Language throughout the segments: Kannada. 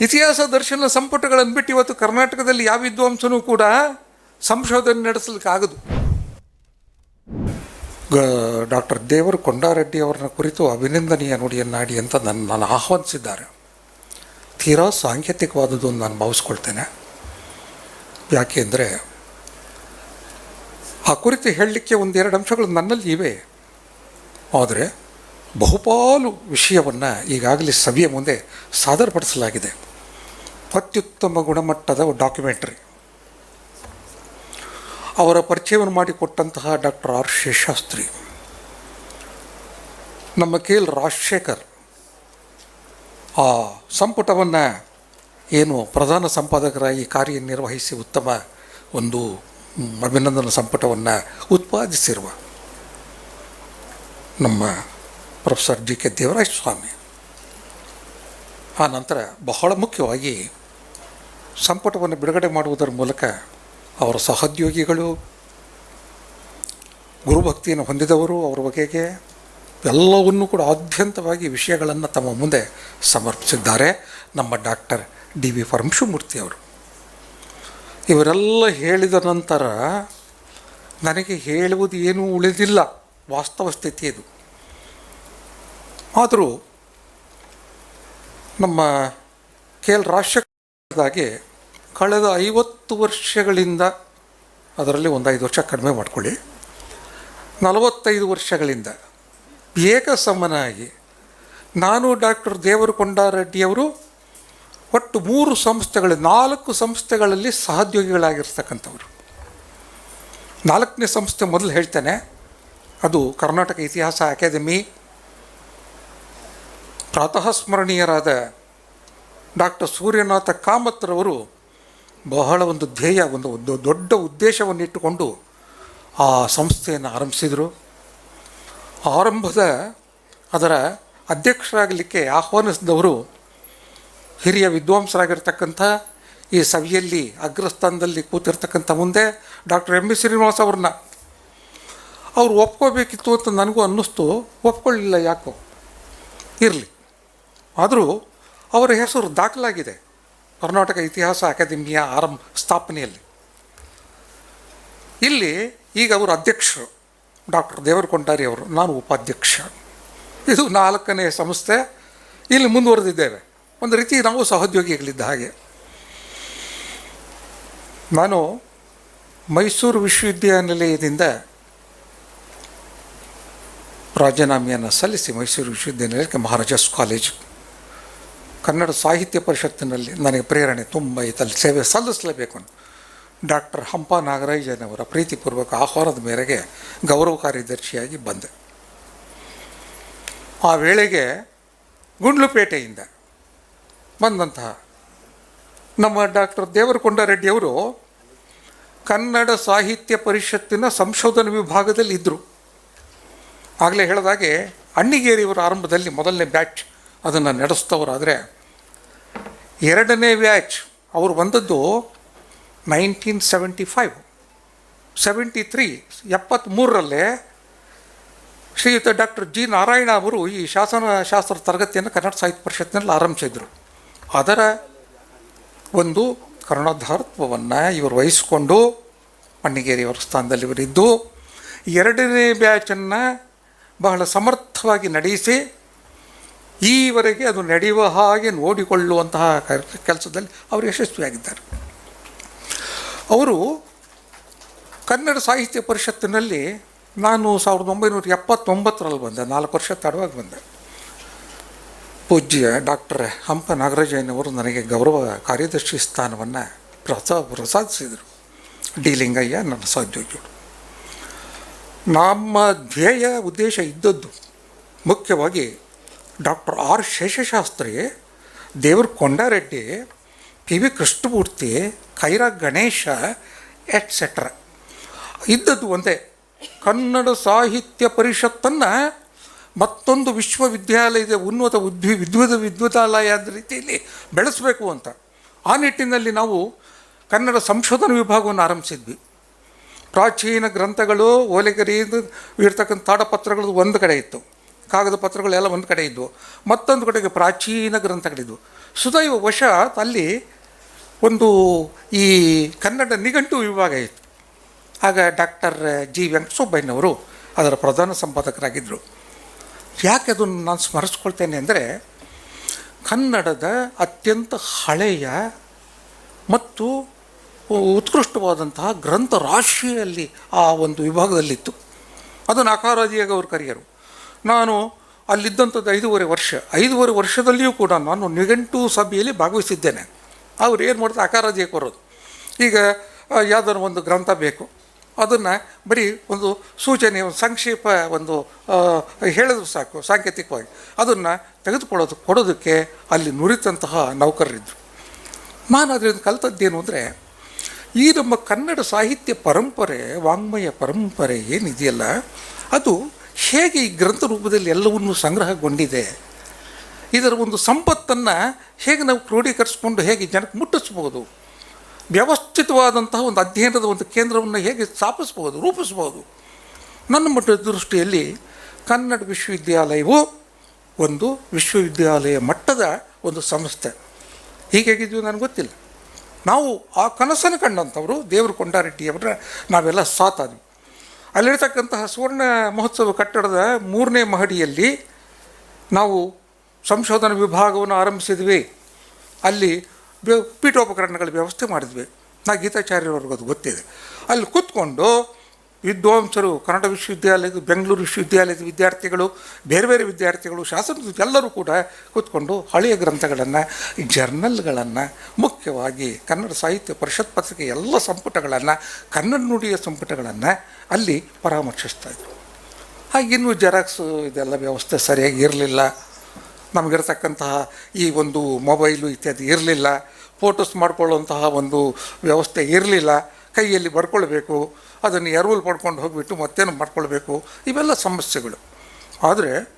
ಇತಿಹಾಸ ದರ್ಶನ ಸಂಪುಟಗಳನ್ನು ಬಿಟ್ಟು ಇವತ್ತು ಕರ್ನಾಟಕದಲ್ಲಿ ಯಾವ ವಿದ್ವಾಂಸನೂ ಕೂಡ ಸಂಶೋಧನೆ ನಡೆಸಲಿಕ್ಕಾಗದು ಗ, ಡಾಕ್ಟರ್ ದೇವರು ಕೊಂಡಾರೆಡ್ಡಿ ಅವರನ್ನ ಕುರಿತು ಅಭಿನಂದನೀಯ ನುಡಿಯನ್ನಾಡಿ ಅಂತ ನನ್ನ ನಾನು ಆಹ್ವಾನಿಸಿದ್ದಾರೆ. ತೀರಾ ಸಾಂಕೇತಿಕವಾದದ್ದು ನಾನು ಭಾವಿಸ್ಕೊಳ್ತೇನೆ. ಯಾಕೆಂದರೆ ಆ ಕುರಿತು ಹೇಳಲಿಕ್ಕೆ ಒಂದೆರಡು ಅಂಶಗಳು ನನ್ನಲ್ಲಿ ಇವೆ. ಆದರೆ, ಬಹುಪಾಲು ವಿಷಯವನ್ನು ಈಗಾಗಲೇ ಸಭೆಯ ಮುಂದೆ ಸಾದರಪಡಿಸಲಾಗಿದೆ. ಅತ್ಯುತ್ತಮ ಗುಣಮಟ್ಟದ ಡಾಕ್ಯುಮೆಂಟ್ರಿ. ಅವರ ಪರಿಚಯವನ್ನು ಮಾಡಿಕೊಟ್ಟಂತಹ ಡಾಕ್ಟರ್ ಆರ್ ಶೇಷಾಸ್ತ್ರಿ ನಮ್ಮ ಕೆ ಎಲ್ ರಾಜಶೇಖರ್ ಆ ಸಂಪುಟವನ್ನು ಏನು ಪ್ರಧಾನ ಸಂಪಾದಕರಾಗಿ ಕಾರ್ಯನಿರ್ವಹಿಸಿ ಉತ್ತಮ ಒಂದು ಅಭಿನಂದನ ಸಂಪುಟವನ್ನು ಉತ್ಪಾದಿಸಿರುವ ನಮ್ಮ professor G K Devaraja Swamy ಆ ನಂತರ ಬಹಳ ಮುಖ್ಯವಾಗಿ ಸಂಪುಟವನ್ನು ಬಿಡುಗಡೆ ಮಾಡುವುದರ ಮೂಲಕ ಅವರ ಸಹೋದ್ಯೋಗಿಗಳು, ಗುರುಭಕ್ತಿಯನ್ನು ಹೊಂದಿದವರು, ಅವರ ಬಗೆಗೆ ಎಲ್ಲವನ್ನೂ ಕೂಡ ಆದ್ಯಂತವಾಗಿ ವಿಷಯಗಳನ್ನು ತಮ್ಮ ಮುಂದೆ ಸಮರ್ಪಿಸಿದ್ದಾರೆ. ನಮ್ಮ ಡಾಕ್ಟರ್ ಡಿ ವಿ ಪರಮಶಿವಮೂರ್ತಿ ಅವರು. ಇವರೆಲ್ಲ ಹೇಳಿದ ನಂತರ ನನಗೆ ಹೇಳುವುದು ಏನೂ ಉಳಿದಿಲ್ಲ. ವಾಸ್ತವ ಸ್ಥಿತಿ ಇದು. ಆದರೂ ನಮ್ಮ ಕೆ ಎಲ್ ರಾಜಶೇಖರದಾಗೆ ಕಳೆದ ಐವತ್ತು ವರ್ಷಗಳಿಂದ, ಅದರಲ್ಲಿ ಒಂದು ಐದು ವರ್ಷ ಕಡಿಮೆ ಮಾಡಿಕೊಳ್ಳಿ, ನಲವತ್ತೈದು ವರ್ಷಗಳಿಂದ ಏಕಸಮನಾಗಿ ನಾನು ಡಾಕ್ಟರ್ ದೇವರು ಕೊಂಡಾರೆಡ್ಡಿಯವರು ಒಟ್ಟು ಮೂರು ಸಂಸ್ಥೆಗಳು ನಾಲ್ಕು ಸಂಸ್ಥೆಗಳಲ್ಲಿ ಸಹೋದ್ಯೋಗಿಗಳಾಗಿರ್ತಕ್ಕಂಥವ್ರು. ನಾಲ್ಕನೇ ಸಂಸ್ಥೆ ಮೊದಲು ಹೇಳ್ತೇನೆ, ಅದು ಕರ್ನಾಟಕ ಇತಿಹಾಸ ಅಕಾಡೆಮಿ ಪ್ರಾತಃ ಸ್ಮರಣೀಯರಾದ ಡಾಕ್ಟರ್ ಸೂರ್ಯನಾಥ ಕಾಮತ್ರವರು ಬಹಳ ಒಂದು ಧ್ಯೇಯ, ಒಂದು ದೊಡ್ಡ ಉದ್ದೇಶವನ್ನು ಇಟ್ಟುಕೊಂಡು ಆ ಸಂಸ್ಥೆಯನ್ನು ಆರಂಭಿಸಿದರು. ಆರಂಭದ ಅದರ ಅಧ್ಯಕ್ಷರಾಗಲಿಕ್ಕೆ ಆಹ್ವಾನಿಸಿದವರು ಹಿರಿಯ ವಿದ್ವಾಂಸರಾಗಿರ್ತಕ್ಕಂಥ ಈ ಸಭೆಯಲ್ಲಿ ಅಗ್ರಸ್ಥಾನದಲ್ಲಿ ಕೂತಿರ್ತಕ್ಕಂಥ ಮುಂದೆ ಡಾಕ್ಟರ್ ಎಂ ಬಿ ಶ್ರೀನಿವಾಸ್ ಅವ್ರನ್ನ. ಅವ್ರು ಒಪ್ಕೋಬೇಕಿತ್ತು ಅಂತ ನನಗೂ ಅನ್ನಿಸ್ತು, ಒಪ್ಕೊಳ್ಳಿಲ್ಲ ಯಾಕೋ? ಇರಲಿ. ಆದರೂ ಅವರ ಹೆಸರು ದಾಖಲಾಗಿದೆ. ಕರ್ನಾಟಕ ಇತಿಹಾಸ ಅಕಾಡೆಮಿಯ ಆರಂಭ ಸ್ಥಾಪನೆಯಲ್ಲಿ. ಇಲ್ಲಿ ಈಗ ಅವರು ಅಧ್ಯಕ್ಷರು. ಡಾಕ್ಟರ್ ದೇವರಕೊಂಡಾರಿ ಅವರು, ನಾನು ಉಪಾಧ್ಯಕ್ಷ. ಇದು ನಾಲ್ಕನೇ ಸಂಸ್ಥೆ. ಇಲ್ಲಿ ಮುಂದುವರೆದಿದ್ದೇವೆ. ಒಂದು ರೀತಿ ನಾವು ಸಹೋದ್ಯೋಗಿಗಳಿದ್ದ ಹಾಗೆ. ನಾನು ಮೈಸೂರು ವಿಶ್ವವಿದ್ಯಾನಿಲಯದಿಂದ ರಾಜೀನಾಮೆಯನ್ನು ಸಲ್ಲಿಸಿ ಮೈಸೂರು ವಿಶ್ವವಿದ್ಯಾನಿಲಯಕ್ಕೆ ಮಹಾರಾಜಸ್ ಕಾಲೇಜು ಕನ್ನಡ ಸಾಹಿತ್ಯ ಪರಿಷತ್ತಿನಲ್ಲಿ ನನಗೆ ಪ್ರೇರಣೆ ತುಂಬ ಇತ್ತಲ್ಲಿ ಸೇವೆ ಸಲ್ಲಿಸಲೇಬೇಕು ಡಾಕ್ಟರ್ ಹಂಪ ನಾಗರಾಜನವರ ಪ್ರೀತಿಪೂರ್ವಕ ಆಹ್ವಾನದ ಮೇರೆಗೆ ಗೌರವ ಕಾರ್ಯದರ್ಶಿಯಾಗಿ ಬಂದೆ. ಆ ವೇಳೆಗೆ ಗುಂಡ್ಲುಪೇಟೆಯಿಂದ ಬಂದಂತಹ ನಮ್ಮ ಡಾಕ್ಟರ್ ದೇವರಕೊಂಡರೆಡ್ಡಿಯವರು ಕನ್ನಡ ಸಾಹಿತ್ಯ ಪರಿಷತ್ತಿನ ಸಂಶೋಧನಾ ವಿಭಾಗದಲ್ಲಿ ಇದ್ದರು ಆಗಲೇ ಹೇಳಿದಾಗೆ ಅಣ್ಣಿಗೇರಿಯವರ ಆರಂಭದಲ್ಲಿ ಮೊದಲನೇ ಬ್ಯಾಚ್ ಅದನ್ನು ನಡೆಸ್ತವ್ರಾದರೆ ಎರಡನೇ ಬ್ಯಾಚ್ ಅವರು ಬಂದದ್ದು nineteen seventy five, seventy three ಎಪ್ಪತ್ತ್ಮೂರರಲ್ಲೇ ಶ್ರೀಯುತ ಡಾಕ್ಟರ್ ಜಿ ನಾರಾಯಣ ಅವರು ಈ ಶಾಸನ ಶಾಸ್ತ್ರ ತರಗತಿಯನ್ನು ಕನ್ನಡ ಸಾಹಿತ್ಯ ಪರಿಷತ್ನಲ್ಲಿ ಆರಂಭಿಸಿದರು. ಅದರ ಒಂದು ಕರ್ಣಧಾರತ್ವವನ್ನು ಇವರು ವಹಿಸಿಕೊಂಡು ಮಣ್ಣಿಗೇರಿಯವರ ಸ್ಥಾನದಲ್ಲಿ ಇವರಿದ್ದು. ಎರಡನೇ ಬ್ಯಾಚನ್ನು ಬಹಳ ಸಮರ್ಥವಾಗಿ ನಡೆಸಿ ಈವರೆಗೆ ಅದು ನಡೆಯುವ ಹಾಗೆ ನೋಡಿಕೊಳ್ಳುವಂತಹ ಕೆಲಸದಲ್ಲಿ ಅವರು ಯಶಸ್ವಿಯಾಗಿದ್ದಾರೆ. ಅವರು ಕನ್ನಡ ಸಾಹಿತ್ಯ ಪರಿಷತ್ತಿನಲ್ಲಿ ನಾನು ಸಾವಿರದ ಒಂಬೈನೂರ ಎಪ್ಪತ್ತೊಂಬತ್ತರಲ್ಲಿ ಬಂದೆ, ನಾಲ್ಕು ವರ್ಷ ತಡವಾಗಿ ಬಂದೆ. ಪೂಜ್ಯ ಡಾಕ್ಟರ್ ಹಂಪ ನಾಗರಾಜಯ್ಯನವರು ನನಗೆ ಗೌರವ ಕಾರ್ಯದರ್ಶಿ ಸ್ಥಾನವನ್ನು ಪ್ರಸ, ಪ್ರಸಾದಿಸಿದರು. ಡಿ ಲಿಂಗಯ್ಯ ನನ್ನ ಸಹೋದ್ಯೋಗಿಗಳು ನಮ್ಮ ಧ್ಯೇಯ ಉದ್ದೇಶ ಇದ್ದದ್ದು ಮುಖ್ಯವಾಗಿ doctor R Sheshashastri, Devara Kondareddy, P V Krishnamurthy Khaira Ganesha etcetera ಇದ್ದದ್ದು ಒಂದೇ, ಕನ್ನಡ ಸಾಹಿತ್ಯ ಪರಿಷತ್ತನ್ನು ಮತ್ತೊಂದು ವಿಶ್ವವಿದ್ಯಾಲಯದ ಉನ್ನತ ಉದ್ವಿ, ವಿದ್ವದ ವಿದ್ವತಾಲಯದ ರೀತಿಯಲ್ಲಿ ಬೆಳೆಸಬೇಕು ಅಂತ. ಆ ನಿಟ್ಟಿನಲ್ಲಿ ನಾವು ಕನ್ನಡ ಸಂಶೋಧನಾ ವಿಭಾಗವನ್ನು ಆರಂಭಿಸಿದ್ವಿ. ಪ್ರಾಚೀನ ಗ್ರಂಥಗಳು ಓಲೆಗರಿ ಇರ್ತಕ್ಕಂಥ ತಾಡಪತ್ರಗಳು ಒಂದು ಕಡೆ ಇತ್ತು. ಕಾಗದ ಪತ್ರಗಳೆಲ್ಲ ಒಂದು ಕಡೆ ಇದ್ದವು ಮತ್ತೊಂದು ಕಡೆಗೆ ಪ್ರಾಚೀನ ಗ್ರಂಥಗಳಿದ್ವು. ಸುದೈವ ವಶಾತ್ ಅಲ್ಲಿ ಒಂದು ಈ ಕನ್ನಡ ನಿಘಂಟು ವಿಭಾಗ ಇತ್ತು. ಆಗ ಡಾಕ್ಟರ್ ಜಿ ವೆಂಕಟಸುಬ್ಬಯ್ಯನವರು ಅದರ ಪ್ರಧಾನ ಸಂಪಾದಕರಾಗಿದ್ದರು ಯಾಕೆ ಅದನ್ನು ನಾನು ಸ್ಮರಿಸ್ಕೊಳ್ತೇನೆ ಅಂದರೆ ಕನ್ನಡದ ಅತ್ಯಂತ ಹಳೆಯ ಮತ್ತು ಉತ್ಕೃಷ್ಟವಾದಂತಹ ಗ್ರಂಥ ರಾಶಿಯಲ್ಲಿ ಆ ಒಂದು ವಿಭಾಗದಲ್ಲಿತ್ತು. ಅದನ್ನು ಅಕಾರಾದಿಯಾಗಿ ಅವರು ಕರೆಯರು. ನಾನು ಅಲ್ಲಿದ್ದಂಥದ್ದು ಐದೂವರೆ ವರ್ಷ. ಐದೂವರೆ ವರ್ಷದಲ್ಲಿಯೂ ಕೂಡ ನಾನು ನಿಘಂಟು ಸಭೆಯಲ್ಲಿ ಭಾಗವಹಿಸಿದ್ದೇನೆ. ಅವ್ರು ಏನು ಮಾಡ್ತಾರೆ? ಅಕಾರಾದಿಯಾಗಿ ಕೊರೋದು ಈಗ ಯಾವುದಾದ್ರು ಒಂದು ಗ್ರಂಥ ಬೇಕು. ಅದನ್ನು ಬರೀ ಒಂದು ಸೂಚನೆ, ಒಂದು ಸಂಕ್ಷೇಪ, ಒಂದು ಹೇಳಿದ್ರು ಸಾಕು, ಸಾಂಕೇತಿಕವಾಗಿ. ಅದನ್ನು ತೆಗೆದುಕೊಳ್ಳೋದು, ಕೊಡೋದಕ್ಕೆ ಅಲ್ಲಿ ನುರಿತಂತಹ ನೌಕರರಿದ್ದರು ನಾನು ಅದರಿಂದ ಕಲಿತದ್ದೇನು ಅಂದರೆ, ಈ ನಮ್ಮ ಕನ್ನಡ ಸಾಹಿತ್ಯ ಪರಂಪರೆ, ವಾಂಗ್ಮಯ ಪರಂಪರೆ ಏನಿದೆಯಲ್ಲ, ಅದು ಹೇಗೆ ಈ ಗ್ರಂಥ ರೂಪದಲ್ಲಿ ಎಲ್ಲವನ್ನೂ ಸಂಗ್ರಹಗೊಂಡಿದೆ? ಇದರ ಒಂದು ಸಂಪತ್ತನ್ನು ಹೇಗೆ ನಾವು ಕ್ರೋಢೀಕರಿಸ್ಕೊಂಡು ಹೇಗೆ ಜನಕ್ಕೆ ಮುಟ್ಟಿಸ್ಬೋದು? ವ್ಯವಸ್ಥಿತವಾದಂತಹ ಒಂದು ಅಧ್ಯಯನದ ಒಂದು ಕೇಂದ್ರವನ್ನು ಹೇಗೆ ಸ್ಥಾಪಿಸ್ಬೋದು, ರೂಪಿಸ್ಬೋದು? ನನ್ನ ಮಟ್ಟದ ದೃಷ್ಟಿಯಲ್ಲಿ ಕನ್ನಡ ವಿಶ್ವವಿದ್ಯಾಲಯವು ಒಂದು ವಿಶ್ವವಿದ್ಯಾಲಯ ಮಟ್ಟದ ಒಂದು ಸಂಸ್ಥೆ. ಹೀಗಾಗಿದ್ವಿ ನನಗೆ ಗೊತ್ತಿಲ್ಲ. ನಾವು ಆ ಕನಸನ್ನು ಕಂಡಂಥವರು ದೇವರು ಕೊಂಡಾರೆಡ್ಡಿಯವರ ನಾವೆಲ್ಲ ಸಾತಾದ್ವಿ. ಅಲ್ಲಿರ್ತಕ್ಕಂತಹ ಸುವರ್ಣ ಮಹೋತ್ಸವ ಕಟ್ಟಡದ ಮೂರನೇ ಮಹಡಿಯಲ್ಲಿ ನಾವು ಸಂಶೋಧನಾ ವಿಭಾಗವನ್ನು ಆರಂಭಿಸಿದ್ವಿ. ಅಲ್ಲಿ ಪೀಠೋಪಕರಣಗಳ ವ್ಯವಸ್ಥೆ ಮಾಡಿದ್ವಿ. ನಾ ಗೀತಾಚಾರ್ಯವ್ರಿಗೆ ಅದು ಗೊತ್ತಿದೆ. ಅಲ್ಲಿ ಕೂತ್ಕೊಂಡು ವಿದ್ವಾಂಸರು, ಕನ್ನಡ ವಿಶ್ವವಿದ್ಯಾಲಯದ, ಬೆಂಗಳೂರು ವಿಶ್ವವಿದ್ಯಾಲಯದ ವಿದ್ಯಾರ್ಥಿಗಳು, ಬೇರೆ ಬೇರೆ ವಿದ್ಯಾರ್ಥಿಗಳು ಶಾಸನ ಎಲ್ಲರೂ ಕೂಡ ಕೂತ್ಕೊಂಡು ಹಳೆಯ ಗ್ರಂಥಗಳನ್ನು, ಜರ್ನಲ್ಗಳನ್ನು, ಮುಖ್ಯವಾಗಿ ಕನ್ನಡ ಸಾಹಿತ್ಯ ಪರಿಷತ್ ಪತ್ರಿಕೆ ಎಲ್ಲ ಸಂಪುಟಗಳನ್ನು ಕನ್ನಡ ನುಡಿಯ ಸಂಪುಟಗಳನ್ನು ಅಲ್ಲಿ ಪರಾಮರ್ಶಿಸ್ತಾ ಇದ್ರು. ಹಾಗೆ ಜೆರಾಕ್ಸ್ ಇದೆಲ್ಲ ವ್ಯವಸ್ಥೆ ಸರಿಯಾಗಿ ಇರಲಿಲ್ಲ. ನಮಗಿರ್ತಕ್ಕಂತಹ ಈ ಒಂದು ಮೊಬೈಲು ಇತ್ಯಾದಿ ಇರಲಿಲ್ಲ. ಫೋಟೋಸ್ ಮಾಡ್ಕೊಳ್ಳುವಂತಹ ಒಂದು ವ್ಯವಸ್ಥೆ ಇರಲಿಲ್ಲ. ಕೈಯಲ್ಲಿ ಬರ್ಕೊಳ್ಬೇಕು. ಅದನ್ನು ಎರವಲು ಪಡ್ಕೊಂಡು ಹೋಗಿಬಿಟ್ಟು ಮತ್ತೇನು ಮಾಡ್ಕೊಳ್ಬೇಕು? ಇವೆಲ್ಲ ಸಮಸ್ಯೆಗಳು. ಆದರೆ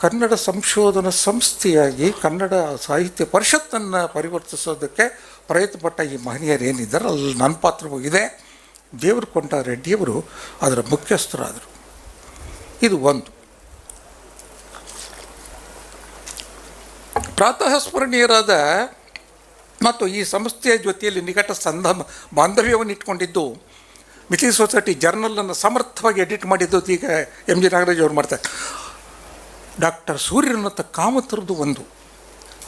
ಕನ್ನಡ ಸಂಶೋಧನಾ ಸಂಸ್ಥೆಯಾಗಿ ಕನ್ನಡ ಸಾಹಿತ್ಯ ಪರಿಷತ್ತನ್ನು ಪರಿವರ್ತಿಸೋದಕ್ಕೆ ಪ್ರಯತ್ನಪಟ್ಟ ಈ ಮಹನೀಯರು ಏನಿದ್ದಾರೆ ಅಲ್ಲಿ ನನ್ನ ಪಾತ್ರವೂ ಇದೆ. ದೇವರು ಕೊಂಡ ರೆಡ್ಡಿಯವರು ಅದರ ಮುಖ್ಯಸ್ಥರಾದರು. ಇದು ಒಂದು. ಪ್ರಾತಃ ಸ್ಮರಣೀಯರಾದ ಮತ್ತು ಈ ಸಂಸ್ಥೆಯ ಜೊತೆಯಲ್ಲಿ ನಿಕಟ ಸಂಧ ಬಾಂಧವ್ಯವನ್ನು ಇಟ್ಕೊಂಡಿದ್ದು ಮಿಥಿ ಸೊಸೈಟಿ ಜರ್ನಲನ್ನು ಸಮರ್ಥವಾಗಿ ಎಡಿಟ್ ಮಾಡಿದ್ದು ಈಗ ಎಂ ಜಿ ನಾಗರಾಜ್ ಅವರು ಮಾಡ್ತಾರೆ. ಡಾಕ್ಟರ್ ಸೂರ್ಯನಂತ ಕಾಮತರದ್ದು ಒಂದು.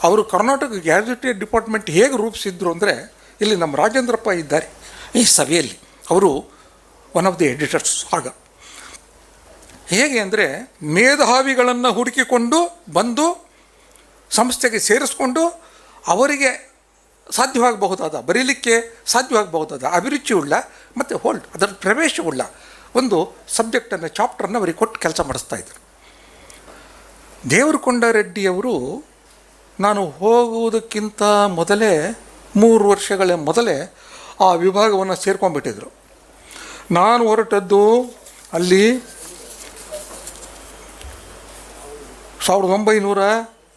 ಅವರು ಕರ್ನಾಟಕ ಗ್ಯಾಜೆಟೆಡ್ ಡಿಪಾರ್ಟ್ಮೆಂಟ್ ಹೇಗೆ ರೂಪಿಸಿದ್ರು ಅಂದರೆ, ಇಲ್ಲಿ ನಮ್ಮ ರಾಜೇಂದ್ರಪ್ಪ ಇದ್ದಾರೆ. ಈ ಸಭೆಯಲ್ಲಿ ಅವರು ಒನ್ ಆಫ್ ದಿ ಎಡಿಟರ್ಸ್ ಆಗ ಹೇಗೆ ಅಂದರೆ, ಮೇಧಾವಿಗಳನ್ನು ಹುಡುಕಿಕೊಂಡು ಬಂದು, ಸಂಸ್ಥೆಗೆ ಸೇರಿಸ್ಕೊಂಡು ಅವರಿಗೆ ಸಾಧ್ಯವಾಗಬಹುದಾದ, ಬರೀಲಿಕ್ಕೆ ಸಾಧ್ಯವಾಗಬಹುದಾದ ಅಭಿರುಚಿಯುಳ್ಳ ಮತ್ತು ಹೋಲ್ಡ್ ಅದರ ಪ್ರವೇಶವುಳ್ಳ ಒಂದು ಸಬ್ಜೆಕ್ಟನ್ನು ಚಾಪ್ಟರನ್ನು ಅವರಿಗೆ ಕೊಟ್ಟು ಕೆಲಸ ಮಾಡಿಸ್ತಾ ಇದ್ದರು ದೇವರಕೊಂಡ ರೆಡ್ಡಿಯವರು, ನಾನು ಹೋಗುವುದಕ್ಕಿಂತ ಮೊದಲೇ, ಮೂರು ವರ್ಷಗಳ ಮೊದಲೇ ಆ ವಿಭಾಗವನ್ನು ಸೇರ್ಕೊಂಡ್ಬಿಟ್ಟಿದ್ರು. ನಾನು ಹೊರಟದ್ದು ಅಲ್ಲಿ ಸಾವಿರದ ಒಂಬೈನೂರ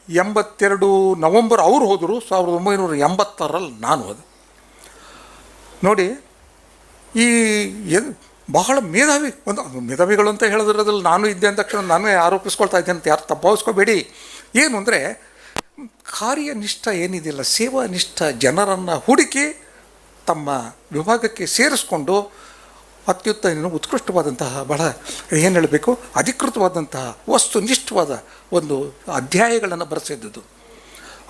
ಎಂಬತ್ತೆರಡು ನವಂಬರ್ ಅವರು ಹೋದರು, ಸಾವಿರದ ಒಂಬೈನೂರ ಎಂಬತ್ತಾರಲ್ಲಿ ನಾನು ಹೋದೆ. ನೋಡಿ, ಈ ಬಹಳ ಮೇಧಾವಿ, ಒಂದು ಮೇಧಾವಿಗಳು ಅಂತ ಹೇಳಿದ್ರದಲ್ಲಿ ನಾನು ಇದ್ದೆ ಅಂದ ತಕ್ಷಣ ನಾನೇ ಆರೋಪಿಸ್ಕೊಳ್ತಾ ಇದ್ದೆ ಅಂತ ಯಾರು ತಪ್ಪಾವಿಸ್ಕೋಬೇಡಿ ಏನು ಅಂದರೆ, ಕಾರ್ಯನಿಷ್ಠ ಏನಿದೆಯಲ್ಲ ಸೇವಾನಿಷ್ಠ ಜನರನ್ನು ಹುಡುಕಿ ತಮ್ಮ ವಿಭಾಗಕ್ಕೆ ಸೇರಿಸ್ಕೊಂಡು ಅತ್ಯುತ್ತ ಏನು ಉತ್ಕೃಷ್ಟವಾದಂತಹ ಬಹಳ ಏನು ಹೇಳಬೇಕು? ಅಧಿಕೃತವಾದಂತಹ, ವಸ್ತುನಿಷ್ಠವಾದ ಒಂದು ಅಧ್ಯಾಯಗಳನ್ನು ಬರೆಸಿದ್ದದು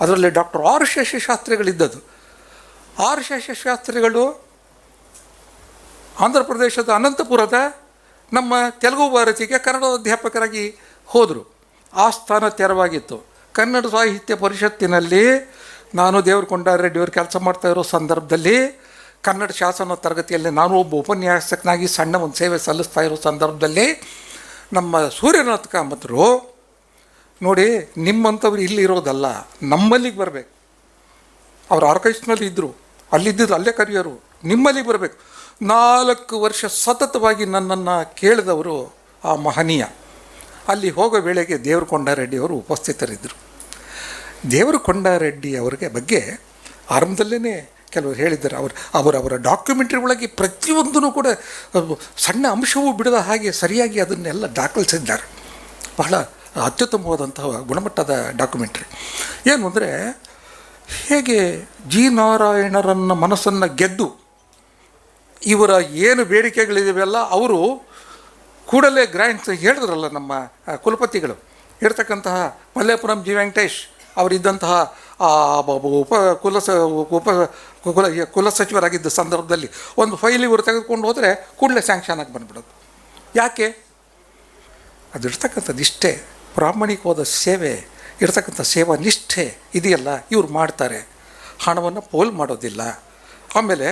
ಅದರಲ್ಲಿ ಡಾಕ್ಟರ್ ಆರ್ ಶೇಷಶಾಸ್ತ್ರಿಗಳಿದ್ದದು ಆರ್ ಶೇಷಶಾಸ್ತ್ರಿಗಳು ಆಂಧ್ರ ಪ್ರದೇಶದ ಅನಂತಪುರದ ನಮ್ಮ ತೆಲುಗು ಭಾರತಿಗೆ ಕನ್ನಡ ಅಧ್ಯಾಪಕರಾಗಿ ಹೋದರು. ಆ ಸ್ಥಾನ ತೆರವಾಗಿತ್ತು. ಕನ್ನಡ ಸಾಹಿತ್ಯ ಪರಿಷತ್ತಿನಲ್ಲಿ ನಾನು ದೇವ್ರ ಕೊಂಡಾರೆಡ್ಡಿಯವರು ಕೆಲಸ ಮಾಡ್ತಾ ಇರೋ ಸಂದರ್ಭದಲ್ಲಿ ಕನ್ನಡ ಶಾಸನ ತರಗತಿಯಲ್ಲಿ ನಾನು ಒಬ್ಬ ಉಪನ್ಯಾಸಕನಾಗಿ ಸಣ್ಣ ಒಂದು ಸೇವೆ ಸಲ್ಲಿಸ್ತಾ ಇರೋ ಸಂದರ್ಭದಲ್ಲಿ ನಮ್ಮ ಸೂರ್ಯನಾಥ ಕಾಮತರು, ನೋಡಿ, ನಿಮ್ಮಂಥವ್ರು ಇಲ್ಲಿ ಇರೋದಲ್ಲ, ನಮ್ಮಲ್ಲಿಗೆ ಬರಬೇಕು. ಅವ್ರು ಆರ್ಕೈಸ್ಟ್ನಲ್ಲಿ ಇದ್ದರು ಅಲ್ಲಿದ್ದಿದ್ದು ಅಲ್ಲೇ ಕರೆಯೋರು, ನಿಮ್ಮಲ್ಲಿಗೆ ಬರಬೇಕು. ನಾಲ್ಕು ವರ್ಷ ಸತತವಾಗಿ ನನ್ನನ್ನು ಕೇಳಿದವರು ಆ ಮಹನೀಯ. ಅಲ್ಲಿ ಹೋಗೋ ವೇಳೆಗೆ ದೇವರು ಕೊಂಡಾರೆಡ್ಡಿ ಅವರು ಉಪಸ್ಥಿತರಿದ್ದರು. ದೇವರು ಕೊಂಡಾರೆಡ್ಡಿ ಅವರಿಗೆ ಬಗ್ಗೆ ಆರಂಭದಲ್ಲೇ ಕೆಲವರು ಹೇಳಿದ್ದಾರೆ, ಅವರು, ಅವರ ಅವರ ಡಾಕ್ಯುಮೆಂಟ್ರಿ ಒಳಗೆ ಪ್ರತಿಯೊಂದೂ ಕೂಡ ಸಣ್ಣ ಅಂಶವೂ ಬಿಡದ ಹಾಗೆ ಸರಿಯಾಗಿ ಅದನ್ನೆಲ್ಲ ದಾಖಲಿಸಿದ್ದಾರೆ. ಬಹಳ ಅತ್ಯುತ್ತಮವಾದಂತಹ ಗುಣಮಟ್ಟದ ಡಾಕ್ಯುಮೆಂಟ್ರಿ ಏನು ಅಂದರೆ, ಹೇಗೆ ಜಿ ನಾರಾಯಣರನ್ನ ಮನಸ್ಸನ್ನು ಗೆದ್ದು, ಇವರ ಏನು ಬೇಡಿಕೆಗಳಿದೆಯಲ್ಲ ಅವರು ಕೂಡಲೇ ಗ್ರ್ಯಾಂಟ್ಸ್ ಹೇಳಿದ್ರಲ್ಲ ನಮ್ಮ ಕುಲಪತಿಗಳು. ಇರ್ತಕ್ಕಂತಹ ಮಲ್ಲೇಪುರಂ ಜಿ ವೆಂಕಟೇಶ್ ಅವರಿದ್ದಂತಹ ಉಪ ಕುಲ ಸ ಉಪ ಕುಲ ಕುಲ ಸಚಿವರಾಗಿದ್ದ ಸಂದರ್ಭದಲ್ಲಿ ಒಂದು ಫೈಲ್ ಇವರು ತೆಗೆದುಕೊಂಡು ಹೋದರೆ ಕೂಡಲೇ ಸ್ಯಾಂಕ್ಷನ್ ಆಗಿ ಬಂದ್ಬಿಡೋದು. ಯಾಕೆ? ಅದಿರ್ತಕ್ಕಂಥದ್ದು ಇಷ್ಟೇ. ಪ್ರಾಮಾಣಿಕವಾದ ಸೇವೆ, ಇರ್ತಕ್ಕಂಥ ಸೇವಾ ನಿಷ್ಠೆ ಇದೆಯಲ್ಲ, ಇವ್ರು ಮಾಡ್ತಾರೆ. ಹಣವನ್ನು ಪೋಲ್ ಮಾಡೋದಿಲ್ಲ. ಆಮೇಲೆ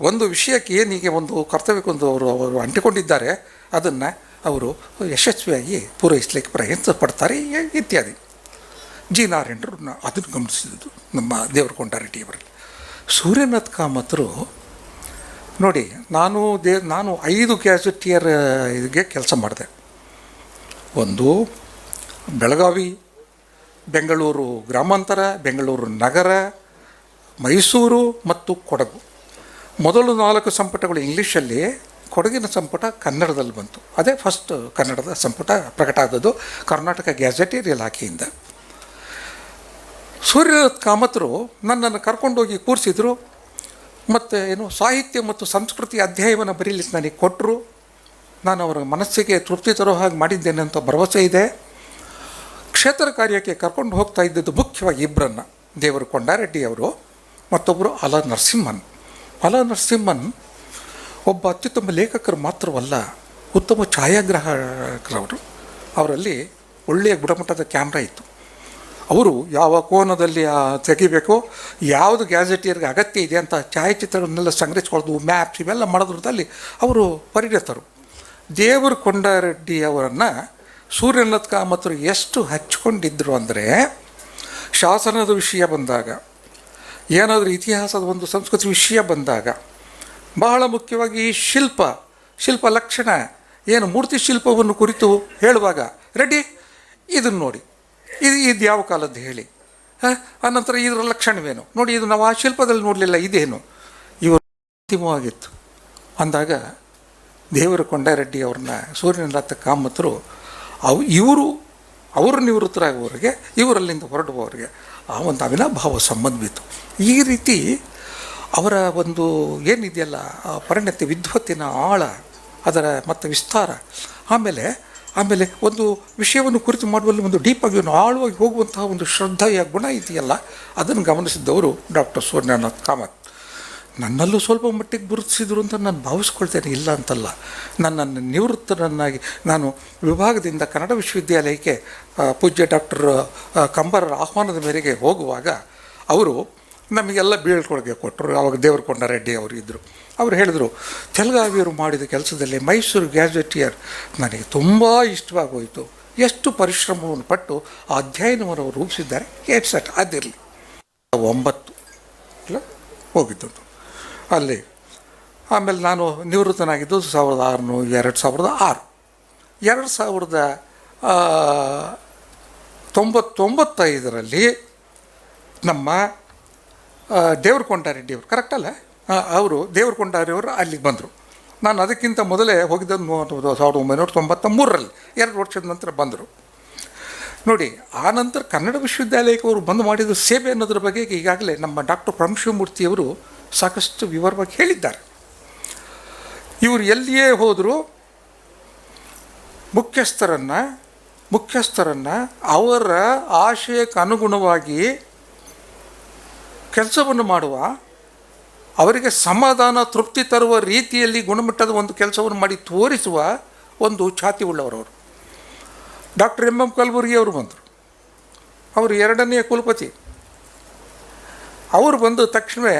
ಒಂದು ವಿಷಯಕ್ಕೆ ಏನೀಗ ಒಂದು ಕರ್ತವ್ಯಕ್ಕೊಂದು ಅವರು ಅವರು ಅಂಟಿಕೊಂಡಿದ್ದಾರೆ, ಅದನ್ನು ಅವರು ಯಶಸ್ವಿಯಾಗಿ ಪೂರೈಸಲಿಕ್ಕೆ ಪ್ರಯತ್ನ ಪಡ್ತಾರೆ ಇತ್ಯಾದಿ. ಜಿ ನಾರಾಯಣರು ಅದನ್ನು ಗಮನಿಸಿದ್ದು ನಮ್ಮ ದೇವರಕೊಂಡ ರೆಡ್ಡಿಯವರಲ್ಲಿ ಸೂರ್ಯನಾಥ್ ಕಾಮತ್ರು, ನೋಡಿ, ನಾನು ದೇ, ನಾನು ಐದು ಕ್ಯಾಸಿಟಿಯರ್ ಇದಕ್ಕೆ ಕೆಲಸ ಮಾಡಿದೆ. ಒಂದು ಬೆಳಗಾವಿ, ಬೆಂಗಳೂರು ಗ್ರಾಮಾಂತರ, ಬೆಂಗಳೂರು ನಗರ, ಮೈಸೂರು ಮತ್ತು ಕೊಡಗು. ಮೊದಲು ನಾಲ್ಕು ಸಂಪುಟಗಳು ಇಂಗ್ಲೀಷಲ್ಲಿ, ಕೊಡಗಿನ ಸಂಪುಟ ಕನ್ನಡದಲ್ಲಿ ಬಂತು. ಅದೇ ಫಸ್ಟ್ ಕನ್ನಡದ ಸಂಪುಟ ಪ್ರಕಟ ಆದದ್ದು ಕರ್ನಾಟಕ ಗ್ಯಾಜೆಟೇರಿಯಲ್ ಇಲಾಖೆಯಿಂದ ಸೂರ್ಯನಾಥ್ ಕಾಮತ್ರು ನನ್ನನ್ನು ಕರ್ಕೊಂಡೋಗಿ ಕೂರಿಸಿದ್ರು. ಮತ್ತು ಏನು ಸಾಹಿತ್ಯ ಮತ್ತು ಸಂಸ್ಕೃತಿ ಅಧ್ಯಾಯವನ್ನು ಬರೀಲಿಕ್ಕೆ ನನಗೆ ಕೊಟ್ಟರು. ನಾನು ಅವರ ಮನಸ್ಸಿಗೆ ತೃಪ್ತಿ ತರೋ ಹಾಗೆ ಮಾಡಿದ್ದೇನೆ ಅಂತ ಭರವಸೆ ಇದೆ. ಕ್ಷೇತ್ರ ಕಾರ್ಯಕ್ಕೆ ಕರ್ಕೊಂಡು ಹೋಗ್ತಾ ಇದ್ದದ್ದು ಮುಖ್ಯವಾಗಿ ಇಬ್ಬರನ್ನು ದೇವರು ಕೊಂಡಾರೆಡ್ಡಿ ಅವರು ಮತ್ತೊಬ್ಬರು ಅಲ ನರಸಿಂಹನ್. ಅಲ ನರಸಿಂಹನ್ ಒಬ್ಬ ಅತ್ಯುತ್ತಮ ಲೇಖಕರು ಮಾತ್ರವಲ್ಲ, ಉತ್ತಮ ಛಾಯಾಗ್ರಾಹಕರವರು. ಅವರಲ್ಲಿ ಒಳ್ಳೆಯ ಗುಣಮಟ್ಟದ ಕ್ಯಾಮ್ರಾ ಇತ್ತು. ಅವರು ಯಾವ ಕೋನದಲ್ಲಿ ತೆಗಿಬೇಕು, ಯಾವುದು ಗ್ಯಾಜೆಟಿಯರ್ಗೆ ಅಗತ್ಯ ಇದೆ ಅಂತ ಛಾಯಾಚಿತ್ರಗಳನ್ನೆಲ್ಲ ಸಂಗ್ರಹಿಸ್ಕೊಳ್ಳೋದು, ಮ್ಯಾಪ್ಸ್ ಇವೆಲ್ಲ ಮಾಡೋದ್ರದಲ್ಲಿ ಅವರು ಪರಿಣಿತರು. ದೇವರು ಕೊಂಡಾರೆಡ್ಡಿ ಅವರನ್ನು ಸೂರ್ಯನಾಥ್ ಕಾಮತರು ಎಷ್ಟು ಹಚ್ಕೊಂಡಿದ್ರು ಅಂದರೆ, ಶಾಸನದ ವಿಷಯ ಬಂದಾಗ, ಏನಾದರೂ ಇತಿಹಾಸದ ಒಂದು ಸಂಸ್ಕೃತಿ ವಿಷಯ ಬಂದಾಗ, ಬಹಳ ಮುಖ್ಯವಾಗಿ ಶಿಲ್ಪ ಶಿಲ್ಪ ಲಕ್ಷಣ, ಏನು ಮೂರ್ತಿ ಶಿಲ್ಪವನ್ನು ಕುರಿತು ಹೇಳುವಾಗ ರೆಡ್ಡಿ ಇದನ್ನು ನೋಡಿ. ಇದು ಇದು ಯಾವ ಕಾಲದ್ದು ಹೇಳಿ? ಹಾಂ? ಆನಂತರ ಇದರ ಲಕ್ಷಣವೇನು? ನೋಡಿ, ಇದು ನಾವು ಆ ಶಿಲ್ಪದಲ್ಲಿ ನೋಡಲಿಲ್ಲ, ಇದೇನು? ಇವರು ಅಂತಿಮವಾಗಿತ್ತು ಅಂದಾಗ ದೇವರ ಕೊಂಡಾರೆಡ್ಡಿ ಅವ್ರನ್ನ ಸೂರ್ಯನಾಥ ಕಾಮತರು, ಅವು ಇವರು, ಅವರು ನಿವೃತ್ತರಾಗುವವರಿಗೆ, ಇವರಲ್ಲಿಂದ ಹೊರಡುವವರಿಗೆ ಆ ಒಂದು ಅವಿನಾಭಾವ ಸಂಬಂಧವಿತ್ತು ಈ ರೀತಿ ಅವರ ಒಂದು ಏನಿದೆಯಲ್ಲ, ಆ ಪರಿಣತಿ ವಿದ್ವತ್ತಿನ ಆಳ, ಅದರ ಮತ್ತು ವಿಸ್ತಾರ, ಆಮೇಲೆ ಆಮೇಲೆ ಒಂದು ವಿಷಯವನ್ನು ಕುರಿತು ಮಾಡುವಲ್ಲಿ ಒಂದು ಡೀಪಾಗಿ ಒಂದು ಆಳವಾಗಿ ಹೋಗುವಂತಹ ಒಂದು ಶ್ರದ್ಧೆಯ ಗುಣ ಇದೆಯಲ್ಲ, ಅದನ್ನು ಗಮನಿಸಿದ್ದವರು ಡಾಕ್ಟರ್ ಸೂರ್ಯನಾಥ್ ಕಾಮತ್. ನನ್ನಲ್ಲೂ ಸ್ವಲ್ಪ ಮಟ್ಟಿಗೆ ಗುರುತಿಸಿದ್ರು ಅಂತ ನಾನು ಭಾವಿಸ್ಕೊಳ್ತೇನೆ, ಇಲ್ಲ ಅಂತಲ್ಲ. ನನ್ನನ್ನು ನಿವೃತ್ತರನ್ನಾಗಿ ನಾನು ವಿಭಾಗದಿಂದ ಕನ್ನಡ ವಿಶ್ವವಿದ್ಯಾಲಯಕ್ಕೆ ಪೂಜ್ಯ ಡಾಕ್ಟರ್ ಕಂಬರರ ಆಹ್ವಾನದ ಮೇರೆಗೆ ಹೋಗುವಾಗ ಅವರು ನಮಗೆಲ್ಲ ಬೀಳ್ಕೊಡುಗೆ ಕೊಟ್ಟರು. ಅವಾಗ ದೇವರಕೊಂಡ ರೆಡ್ಡಿ ಅವರು ಇದ್ದರು ಅವರು ಹೇಳಿದರು, ತೆಲಗಾವಿಯವರು ಮಾಡಿದ ಕೆಲಸದಲ್ಲಿ ಮೈಸೂರು ಗ್ಯಾಜೆಟಿಯರ್ ನನಗೆ ತುಂಬ ಇಷ್ಟವಾಗೋಯಿತು. ಎಷ್ಟು ಪರಿಶ್ರಮವನ್ನು ಪಟ್ಟು ಆ ಅಧ್ಯಯನವನ್ನು ಅವರು ರೂಪಿಸಿದ್ದಾರೆ. ಏಟ್ಸೆಟ್ ಅದಿರಲಿ. ಒಂಬತ್ತು, ಇಲ್ಲ ಹೋಗಿದ್ದು ಅಲ್ಲಿ, ಆಮೇಲೆ ನಾನು ನಿವೃತ್ತನಾಗಿದ್ದು ಸಾವಿರದ ಆರುನೂರು, ಎರಡು ಸಾವಿರದ ಆರು. ಎರಡು ಸಾವಿರದ ತೊಂಬತ್ತೊಂಬತ್ತೈದರಲ್ಲಿ ನಮ್ಮ ದೇವ್ರ ಕೊಂಡಾರೆಡ್ಡಿಯವರು ಕರೆಕ್ಟಲ್ಲ ಅವರು ದೇವರಕೊಂಡಾರಿಯವರು ಅಲ್ಲಿಗೆ ಬಂದರು. ನಾನು ಅದಕ್ಕಿಂತ ಮೊದಲೇ ಹೋಗಿದ್ದು ಮೂವತ್ತು ಸಾವಿರದ ಒಂಬೈನೂರ ತೊಂಬತ್ತ ಮೂರರಲ್ಲಿ ಎರಡು ವರ್ಷದ ನಂತರ ಬಂದರು. ನೋಡಿ, ಆ ನಂತರ ಕನ್ನಡ ವಿಶ್ವವಿದ್ಯಾಲಯಕ್ಕೆ ಅವರು ಬಂದು ಮಾಡಿದ ಸೇವೆ ಅನ್ನೋದ್ರ ಬಗ್ಗೆ ಈಗಾಗಲೇ ನಮ್ಮ ಡಾಕ್ಟರ್ ಪರಮಶಿವಮೂರ್ತಿಯವರು ಸಾಕಷ್ಟು ವಿವರವಾಗಿ ಹೇಳಿದ್ದಾರೆ. ಇವರು ಎಲ್ಲಿಯೇ ಹೋದರೂ ಮುಖ್ಯಸ್ಥರನ್ನು ಮುಖ್ಯಸ್ಥರನ್ನು ಅವರ ಆಶಯಕ್ಕೆ ಅನುಗುಣವಾಗಿ ಕೆಲಸವನ್ನು ಮಾಡುವ ಅವರಿಗೆ ಸಮಾಧಾನ, ತೃಪ್ತಿ ತರುವ ರೀತಿಯಲ್ಲಿ ಗುಣಮಟ್ಟದ ಒಂದು ಕೆಲಸವನ್ನು ಮಾಡಿ ತೋರಿಸುವ ಒಂದು ಛಾತಿ ಉಳ್ಳವರವರು. ಡಾಕ್ಟರ್ ಎಂ ಎಂ ಕಲಬುರ್ಗಿ ಅವರು ಬಂದರು. ಅವರು ಎರಡನೆಯ ಕುಲಪತಿ. ಅವರು ಬಂದ ತಕ್ಷಣವೇ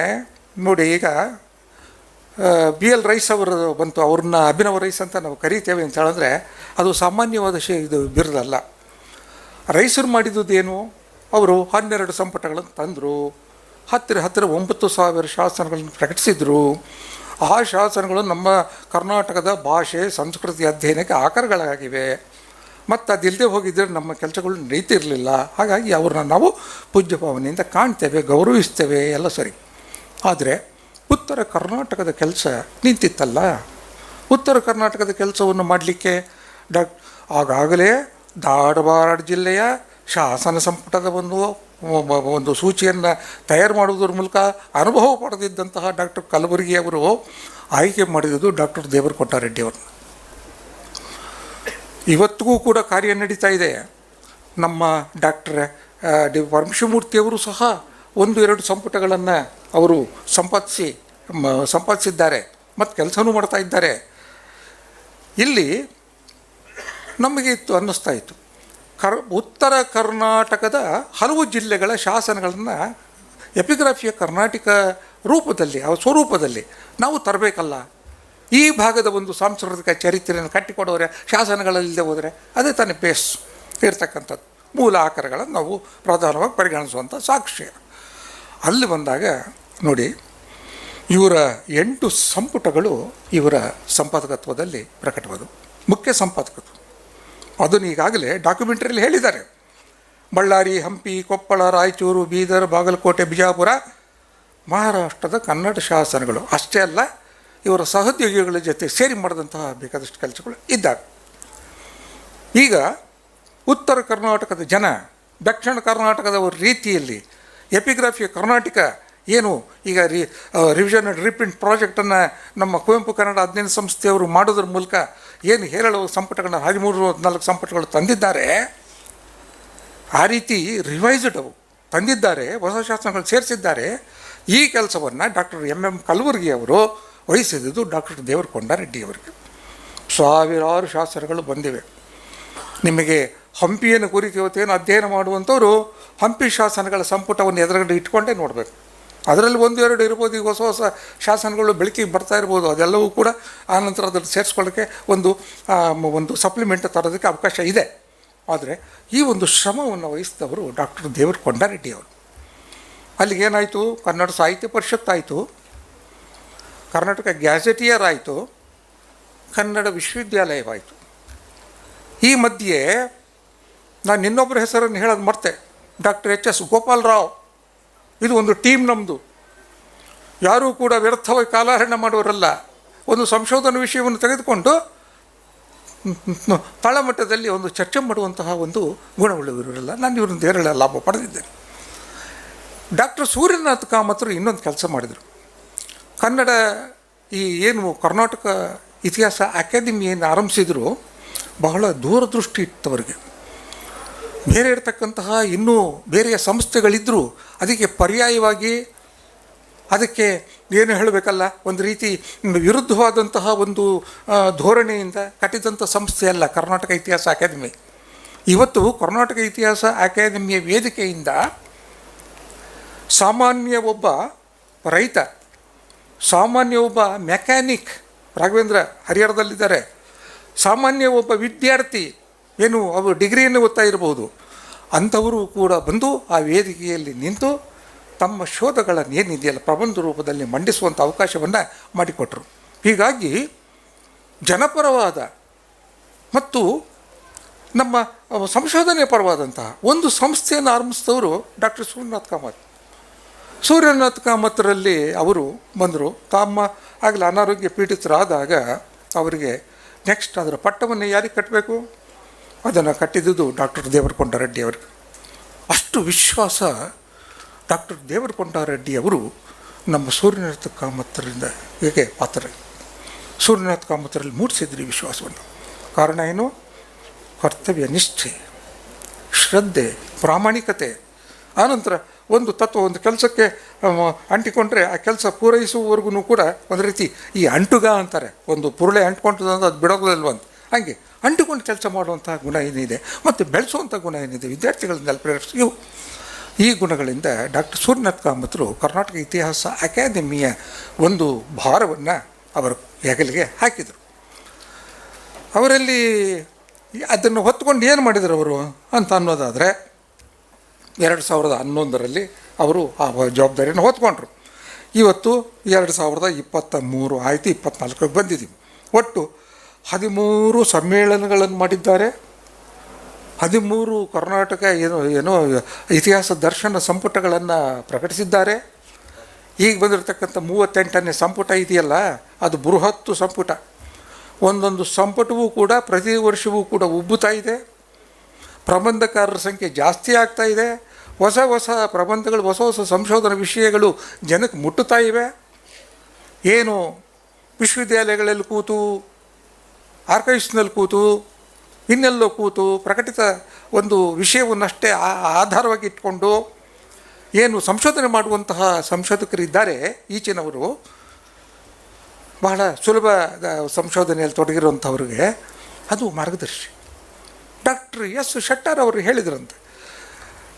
ನೋಡಿ ಈಗ ಬಿ ಎಲ್ ರೈಸ್ ಅವರು ಬಂತು. ಅವ್ರನ್ನ ಅಭಿನವ ರೈಸ್ ಅಂತ ನಾವು ಕರೀತೇವೆ ಅಂತ ಹೇಳಿದ್ರೆ ಅದು ಸಾಮಾನ್ಯವಾದ ಶೇ, ಇದು ಬಿರುದಲ್ಲ. ರೈಸರು ಮಾಡಿದ್ದುದೇನು ಅವರು ಹನ್ನೆರಡು ಸಂಪುಟಗಳನ್ನು ತಂದರು. ಹತ್ತಿರ ಹತ್ತಿರ ಒಂಬತ್ತು ಸಾವಿರ ಶಾಸನಗಳನ್ನು ಪ್ರಕಟಿಸಿದರು. ಆ ಶಾಸನಗಳು ನಮ್ಮ ಕರ್ನಾಟಕದ ಭಾಷೆ, ಸಂಸ್ಕೃತಿ ಅಧ್ಯಯನಕ್ಕೆ ಆಕರಗಳಾಗಿವೆ. ಮತ್ತು ಅದಿಲ್ಲದೆ ಹೋಗಿದ್ದರೆ ನಮ್ಮ ಕೆಲಸಗಳು ನಡೀತಿರಲಿಲ್ಲ. ಹಾಗಾಗಿ ಅವ್ರನ್ನ ನಾವು ಪೂಜ್ಯ ಭಾವನೆಯಿಂದ ಕಾಣ್ತೇವೆ, ಗೌರವಿಸ್ತೇವೆ, ಎಲ್ಲ ಸರಿ. ಆದರೆ ಉತ್ತರ ಕರ್ನಾಟಕದ ಕೆಲಸ ನಿಂತಿತ್ತಲ್ಲ. ಉತ್ತರ ಕರ್ನಾಟಕದ ಕೆಲಸವನ್ನು ಮಾಡಲಿಕ್ಕೆ ಡಾಕ್ ಆಗಾಗಲೇ ಧಾರವಾಡ ಜಿಲ್ಲೆಯ ಶಾಸನ ಸಂಪುಟದ ಒಂದು ಒಂದು ಸೂಚಿಯನ್ನು ತಯಾರು ಮಾಡುವುದರ ಮೂಲಕ ಅನುಭವ ಪಡೆದಿದ್ದಂತಹ ಡಾಕ್ಟರ್ ಕಲಬುರಗಿ ಅವರು ಆಯ್ಕೆ ಮಾಡಿದ್ದು ಡಾಕ್ಟರ್ ದೇವರ ಕೊಟ್ಟಾರೆಡ್ಡಿ ಅವರು ಇವತ್ತಿಗೂ ಕೂಡ ಕಾರ್ಯ ನಡೀತಾ ಇದೆ. ನಮ್ಮ ಡಾಕ್ಟರ್ ಡಿ ಪರಮಶಿವಮೂರ್ತಿಯವರು ಸಹ ಒಂದು ಎರಡು ಸಂಪುಟಗಳನ್ನು ಅವರು ಸಂಪಾದಿಸಿ ಸಂಪಾದಿಸಿದ್ದಾರೆ. ಮತ್ತು ಕೆಲಸನೂ ಮಾಡ್ತಾ ಇದ್ದಾರೆ. ಇಲ್ಲಿ ನಮಗೆ ಇತ್ತು ಅನ್ನಿಸ್ತಾ ಇತ್ತು. ಕರ್, ಉತ್ತರ ಕರ್ನಾಟಕದ ಹಲವು ಜಿಲ್ಲೆಗಳ ಶಾಸನಗಳನ್ನು ಎಪಿಗ್ರಾಫಿಯ ಕರ್ನಾಟಕ ರೂಪದಲ್ಲಿ ಆ ಸ್ವರೂಪದಲ್ಲಿ ನಾವು ತರಬೇಕಲ್ಲ. ಈ ಭಾಗದ ಒಂದು ಸಾಂಸ್ಕೃತಿಕ ಚರಿತ್ರೆಯನ್ನು ಕಟ್ಟಿಕೊಡೋರೆ, ಶಾಸನಗಳಲ್ಲಿದೆ ಹೋದರೆ ಅದೇ ತಾನೇ ಬೇಸ್ ಇರ್ತಕ್ಕಂಥದ್ದು. ಮೂಲ ಆಕಾರಗಳನ್ನು ನಾವು ಪ್ರಧಾನವಾಗಿ ಪರಿಗಣಿಸುವಂಥ ಸಾಕ್ಷ್ಯ. ಅಲ್ಲಿ ಬಂದಾಗ ನೋಡಿ, ಇವರ ಎಂಟು ಸಂಪುಟಗಳು ಇವರ ಸಂಪಾದಕತ್ವದಲ್ಲಿ ಪ್ರಕಟವಾದವು. ಮುಖ್ಯ ಸಂಪಾದಕತ್ವ. ಅದನ್ನು ಈಗಾಗಲೇ ಡಾಕ್ಯುಮೆಂಟ್ರಿಯಲ್ಲಿ ಹೇಳಿದ್ದಾರೆ. ಬಳ್ಳಾರಿ, ಹಂಪಿ, ಕೊಪ್ಪಳ, ರಾಯಚೂರು, ಬೀದರ್, ಬಾಗಲಕೋಟೆ, ಬಿಜಾಪುರ, ಮಹಾರಾಷ್ಟ್ರದ ಕನ್ನಡ ಶಾಸನಗಳು. ಅಷ್ಟೇ ಅಲ್ಲ, ಇವರ ಸಹೋದ್ಯೋಗಿಗಳ ಜೊತೆ ಸೇರಿ ಮಾಡಿದಂತಹ ಬೇಕಾದಷ್ಟು ಕೆಲಸಗಳು ಇದ್ದಾವೆ. ಈಗ ಉತ್ತರ ಕರ್ನಾಟಕದ ಜನ, ದಕ್ಷಿಣ ಕರ್ನಾಟಕದ ರೀತಿಯಲ್ಲಿ ಎಪಿಗ್ರಾಫಿ ಕರ್ನಾಟಕ ಏನು ಈಗ ರಿ ರಿವಿಷನ್ ಆ್ಯಂಡ್ ರೀಪ್ರಿಂಟ್ ಪ್ರಾಜೆಕ್ಟನ್ನು ನಮ್ಮ ಕುವೆಂಪು ಕನ್ನಡ ಅಧ್ಯಯನ ಸಂಸ್ಥೆಯವರು ಮಾಡೋದ್ರ ಮೂಲಕ ಏನು ಹೇರಳು ಸಂಪುಟಗಳನ್ನ ಹದಿಮೂರು ಹದಿನಾಲ್ಕು ಸಂಪುಟಗಳು ತಂದಿದ್ದಾರೆ, ಆ ರೀತಿ ರಿವೈಸ್ಡ್ ಅವು. ತಂದಿದ್ದಾರೆ, ಹೊಸ ಶಾಸನಗಳು ಸೇರಿಸಿದ್ದಾರೆ. ಈ ಕೆಲಸವನ್ನು ಡಾಕ್ಟರ್ ಎಂ ಎಂ ಕಲಬುರ್ಗಿ ಅವರು ವಹಿಸಿದ್ದು ಡಾಕ್ಟರ್ ದೇವರಕೊಂಡ ರೆಡ್ಡಿಯವರಿಗೆ ಸಾವಿರಾರು ಶಾಸನಗಳು ಬಂದಿವೆ. ನಿಮಗೆ ಹಂಪಿಯನ್ನು ಕುರಿತು ಇವತ್ತೇನು ಅಧ್ಯಯನ ಮಾಡುವಂಥವರು, ಹಂಪಿ ಶಾಸನಗಳ ಸಂಪುಟವನ್ನು ಎದುರುಗಡೆ ಇಟ್ಕೊಂಡೇ ನೋಡಬೇಕು. ಅದರಲ್ಲಿ ಒಂದು ಎರಡು ಇರ್ಬೋದು, ಈಗ ಹೊಸ ಹೊಸ ಶಾಸನಗಳು ಬೆಳಕಿಗೆ ಬರ್ತಾ ಇರ್ಬೋದು, ಅದೆಲ್ಲವೂ ಕೂಡ ಆನಂತರ ಅದನ್ನು ಸೇರಿಸ್ಕೊಳ್ಳೋಕ್ಕೆ ಒಂದು ಒಂದು ಸಪ್ಲಿಮೆಂಟ್ ತರೋದಕ್ಕೆ ಅವಕಾಶ ಇದೆ. ಆದರೆ ಈ ಒಂದು ಶ್ರಮವನ್ನು ವಹಿಸಿದವರು ಡಾಕ್ಟರ್ ದೇವರ ಕೊಂಡಾರೆಡ್ಡಿ ಅವರು. ಅಲ್ಲಿಗೇನಾಯಿತು ಕನ್ನಡ ಸಾಹಿತ್ಯ ಪರಿಷತ್ ಆಯಿತು. ಕರ್ನಾಟಕ ಗ್ಯಾಜೆಟಿಯರ್ ಆಯಿತು. ಕನ್ನಡ ವಿಶ್ವವಿದ್ಯಾಲಯವಾಯಿತು. ಈ ಮಧ್ಯೆ ನಾನು ಇನ್ನೊಬ್ಬರ ಹೆಸರನ್ನು ಹೇಳೋದು ಮರ್ತೆ. Doctor H S Gopal Rao. ಇದು ಒಂದು ಟೀಮ್ ನಮ್ಮದು ಯಾರೂ ಕೂಡ ವ್ಯರ್ಥವಾಗಿ ಕಾಲಹರಣ ಮಾಡೋರಲ್ಲ ಒಂದು ಸಂಶೋಧನಾ ವಿಷಯವನ್ನು ತೆಗೆದುಕೊಂಡು ತಳಮಟ್ಟದಲ್ಲಿ ಒಂದು ಚರ್ಚೆ ಮಾಡುವಂತಹ ಒಂದು ಗುಣವುಳ್ಳವರಲ್ಲ. ನಾನು ಇವ್ರನ್ನ ಹೇರಳ ಲಾಭ ಪಡೆದಿದ್ದೇನೆ. ಡಾಕ್ಟರ್ ಸೂರ್ಯನಾಥ್ ಕಾಮತ್ರು ಇನ್ನೊಂದು ಕೆಲಸ ಮಾಡಿದರು. ಕನ್ನಡ ಈ ಏನು ಕರ್ನಾಟಕ ಇತಿಹಾಸ ಅಕಾಡೆಮಿ ಏನು ಆರಂಭಿಸಿದ್ರು, ಬಹಳ ದೂರದೃಷ್ಟಿ ಇತ್ತವರಿಗೆ. ಬೇರೆ ಇರತಕ್ಕಂತಹ ಇನ್ನೂ ಬೇರೆಯ ಸಂಸ್ಥೆಗಳಿದ್ದರೂ ಅದಕ್ಕೆ ಪರ್ಯಾಯವಾಗಿ ಅದಕ್ಕೆ ಏನು ಹೇಳಬೇಕಲ್ಲ? ಒಂದು ರೀತಿ ವಿರುದ್ಧವಾದಂತಹ ಒಂದು ಧೋರಣೆಯಿಂದ ಕಟ್ಟಿದಂಥ ಸಂಸ್ಥೆ ಅಲ್ಲ, ಕರ್ನಾಟಕ ಇತಿಹಾಸ ಅಕಾಡೆಮಿ. ಇವತ್ತು ಕರ್ನಾಟಕ ಇತಿಹಾಸ ಅಕಾಡೆಮಿಯ ವೇದಿಕೆಯಿಂದ ಸಾಮಾನ್ಯ ಒಬ್ಬ ರೈತ, ಸಾಮಾನ್ಯ ಒಬ್ಬ ಮೆಕ್ಯಾನಿಕ್ ರಾಘವೇಂದ್ರ ಹರಿಹರದಲ್ಲಿದ್ದಾರೆ, ಸಾಮಾನ್ಯ ಒಬ್ಬ ವಿದ್ಯಾರ್ಥಿ ಏನು, ಅವರು ಡಿಗ್ರಿಯನ್ನು ಓದ್ತಾ ಇರಬಹುದು ಅಂಥವರು ಕೂಡ ಬಂದು ಆ ವೇದಿಕೆಯಲ್ಲಿ ನಿಂತು ತಮ್ಮ ಶೋಧಗಳನ್ನು ಏನಿದೆಯಲ್ಲ, ಪ್ರಬಂಧ ರೂಪದಲ್ಲಿ ಮಂಡಿಸುವಂಥ ಅವಕಾಶವನ್ನು ಮಾಡಿಕೊಟ್ರು. ಹೀಗಾಗಿ ಜನಪರವಾದ ಮತ್ತು ನಮ್ಮ ಸಂಶೋಧನೆ ಪರವಾದಂತಹ ಒಂದು ಸಂಸ್ಥೆಯನ್ನು ಆರಂಭಿಸಿದವರು ಡಾಕ್ಟರ್ ಸೂರ್ಯನಾಥ್ ಕಾಮತ್. ಸೂರ್ಯನಾಥ್ ಕಾಮತ್ರಲ್ಲಿ ಅವರು ಬಂದರು. ತಮ್ಮ ಆಗಲೇ ಅನಾರೋಗ್ಯ ಪೀಡಿತರಾದಾಗ ಅವರಿಗೆ ನೆಕ್ಸ್ಟ್ ಅದರ ಪಟ್ಟವನ್ನು ಯಾರಿಗೆ ಕಟ್ಟಬೇಕು? ಅದನ್ನು ಕಟ್ಟಿದ್ದುದು ಡಾಕ್ಟರ್ ದೇವರಕೊಂಡ ಅಷ್ಟು ವಿಶ್ವಾಸ ಡಾಕ್ಟರ್ ದೇವರಕೊಂಡ ಅವರು ನಮ್ಮ ಸೂರ್ಯನಾಥ ಕಾಮತ್ತರಿಂದ ಹೇಗೆ ಪಾತ್ರ? ಸೂರ್ಯನಾಥ ಕಾಮತ್ತರಲ್ಲಿ ಮೂಡಿಸಿದ್ರಿ ವಿಶ್ವಾಸವನ್ನು. ಕಾರಣ ಏನು? ಕರ್ತವ್ಯ ನಿಷ್ಠೆ, ಶ್ರದ್ಧೆ, ಪ್ರಾಮಾಣಿಕತೆ. ಆನಂತರ ಒಂದು ತತ್ವ, ಒಂದು ಕೆಲಸಕ್ಕೆ ಅಂಟಿಕೊಂಡ್ರೆ ಆ ಕೆಲಸ ಪೂರೈಸುವವರೆಗೂ ಕೂಡ ಒಂದು ರೀತಿ ಈ ಅಂಟುಗ ಅಂತಾರೆ. ಒಂದು ಪುರುಳೆ ಅಂಟ್ಕೊಂತದ ಅದು ಬಿಡೋದಿಲ್ವಂತ. ಹಾಗೆ ಅಂಟುಕೊಂಡು ಕೆಲಸ ಮಾಡುವಂತಹ ಗುಣ ಏನಿದೆ ಮತ್ತು ಬೆಳೆಸುವಂಥ ಗುಣ ಏನಿದೆ ವಿದ್ಯಾರ್ಥಿಗಳಿಂದ ಪ್ರೇರಿಸಿ ಈ ಗುಣಗಳಿಂದ ಡಾಕ್ಟರ್ ಸೂರ್ಯನಾಥ್ ಕಾಮತ್ರು ಕರ್ನಾಟಕ ಇತಿಹಾಸ ಅಕಾಡೆಮಿಯ ಒಂದು ಭಾರವನ್ನು ಅವರು ಹೆಗಲಿಗೆ ಹಾಕಿದರು. ಅವರಲ್ಲಿ ಅದನ್ನು ಹೊತ್ಕೊಂಡು ಏನು ಮಾಡಿದರು ಅವರು ಅಂತ ಅನ್ನೋದಾದರೆ ಎರಡು ಸಾವಿರದ ಹನ್ನೊಂದರಲ್ಲಿ ಅವರು ಆ ಜವಾಬ್ದಾರಿಯನ್ನು ಹೊತ್ಕೊಂಡ್ರು. ಇವತ್ತು ಎರಡು ಸಾವಿರದ ಇಪ್ಪತ್ತ ಮೂರು ಆಯಿತು ಇಪ್ಪತ್ನಾಲ್ಕಕ್ಕೆ ಬಂದಿದ್ದೀವಿ. ಒಟ್ಟು ಹದಿಮೂರು ಸಮ್ಮೇಳನಗಳನ್ನು ಮಾಡಿದ್ದಾರೆ. ಹದಿಮೂರು ಕರ್ನಾಟಕ ಏನೋ ಏನೋ ಇತಿಹಾಸ ದರ್ಶನ ಸಂಪುಟಗಳನ್ನು ಪ್ರಕಟಿಸಿದ್ದಾರೆ. ಈಗ ಬಂದಿರತಕ್ಕಂಥ ಮೂವತ್ತೆಂಟನೇ ಸಂಪುಟ ಇದೆಯಲ್ಲ, ಅದು ಬೃಹತ್ತು ಸಂಪುಟ. ಒಂದೊಂದು ಸಂಪುಟವೂ ಕೂಡ ಪ್ರತಿ ವರ್ಷವೂ ಕೂಡ ಉಬ್ಬುತ್ತಾ ಇದೆ. ಪ್ರಬಂಧಕಾರರ ಸಂಖ್ಯೆ ಜಾಸ್ತಿ ಆಗ್ತಾ ಇದೆ. ಹೊಸ ಹೊಸ ಪ್ರಬಂಧಗಳು, ಹೊಸ ಹೊಸ ಸಂಶೋಧನಾ ವಿಷಯಗಳು ಜನಕ್ಕೆ ಮುಟ್ಟುತ್ತಾ ಇವೆ. ಏನು ವಿಶ್ವವಿದ್ಯಾಲಯಗಳಲ್ಲಿ ಕೂತು ಆರ್ಕೈವ್ಸ್ನಲ್ಲಿ ಕೂತು, ಇನ್ನೆಲ್ಲೋ ಕೂತು ಪ್ರಕಟಿತ ಒಂದು ವಿಷಯವನ್ನಷ್ಟೇ ಆಧಾರವಾಗಿ ಇಟ್ಕೊಂಡು ಏನು ಸಂಶೋಧನೆ ಮಾಡುವಂತಹ ಸಂಶೋಧಕರಿದ್ದಾರೆ ಈಚಿನವರು. ಬಹಳ ಸುಲಭ ಸಂಶೋಧನೆಯಲ್ಲಿ ತೊಡಗಿರುವಂಥವ್ರಿಗೆ ಅದು ಮಾರ್ಗದರ್ಶಿ. ಡಾಕ್ಟರ್ ಎಸ್ ಶೆಟ್ಟರ್ ಅವರು ಹೇಳಿದ್ರಂತೆ,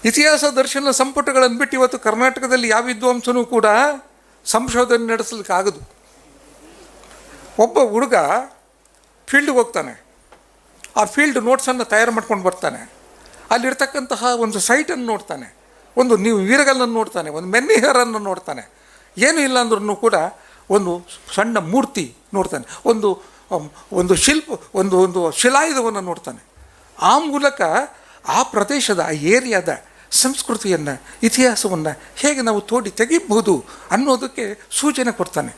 ಇತಿಹಾಸ ದರ್ಶನ ಸಂಪುಟಗಳನ್ನು ಬಿಟ್ಟು ಇವತ್ತು ಕರ್ನಾಟಕದಲ್ಲಿ ಯಾವ ವಿದ್ವಾಂಸನೂ ಕೂಡ ಸಂಶೋಧನೆ ನಡೆಸಲಿಕ್ಕಾಗದು ಒಬ್ಬ ಹುಡುಗ ಫೀಲ್ಡ್ಗೆ ಹೋಗ್ತಾನೆ. ಆ ಫೀಲ್ಡ್ ನೋಟ್ಸನ್ನು ತಯಾರು ಮಾಡ್ಕೊಂಡು ಬರ್ತಾನೆ. ಅಲ್ಲಿರ್ತಕ್ಕಂತಹ ಒಂದು ಸೈಟನ್ನು ನೋಡ್ತಾನೆ. ಒಂದು ನೀವು ವೀರಗಲ್ಲನ್ನು ನೋಡ್ತಾನೆ, ಒಂದು ಮೆನ್ನಿಹರನ್ನು ನೋಡ್ತಾನೆ. ಏನೂ ಇಲ್ಲ ಅಂದ್ರೂ ಕೂಡ ಒಂದು ಸಣ್ಣ ಮೂರ್ತಿ ನೋಡ್ತಾನೆ. ಒಂದು ಒಂದು ಶಿಲ್ಪ, ಒಂದು ಒಂದು ಶಿಲಾಯುಧವನ್ನು ನೋಡ್ತಾನೆ. ಆ ಮೂಲಕ ಆ ಪ್ರದೇಶದ, ಆ ಏರಿಯಾದ ಸಂಸ್ಕೃತಿಯನ್ನು, ಇತಿಹಾಸವನ್ನು ಹೇಗೆ ನಾವು ತೋಡಿ ತೆಗಿಬಹುದು ಅನ್ನೋದಕ್ಕೆ ಸೂಚನೆ ಕೊಡ್ತಾನೆ.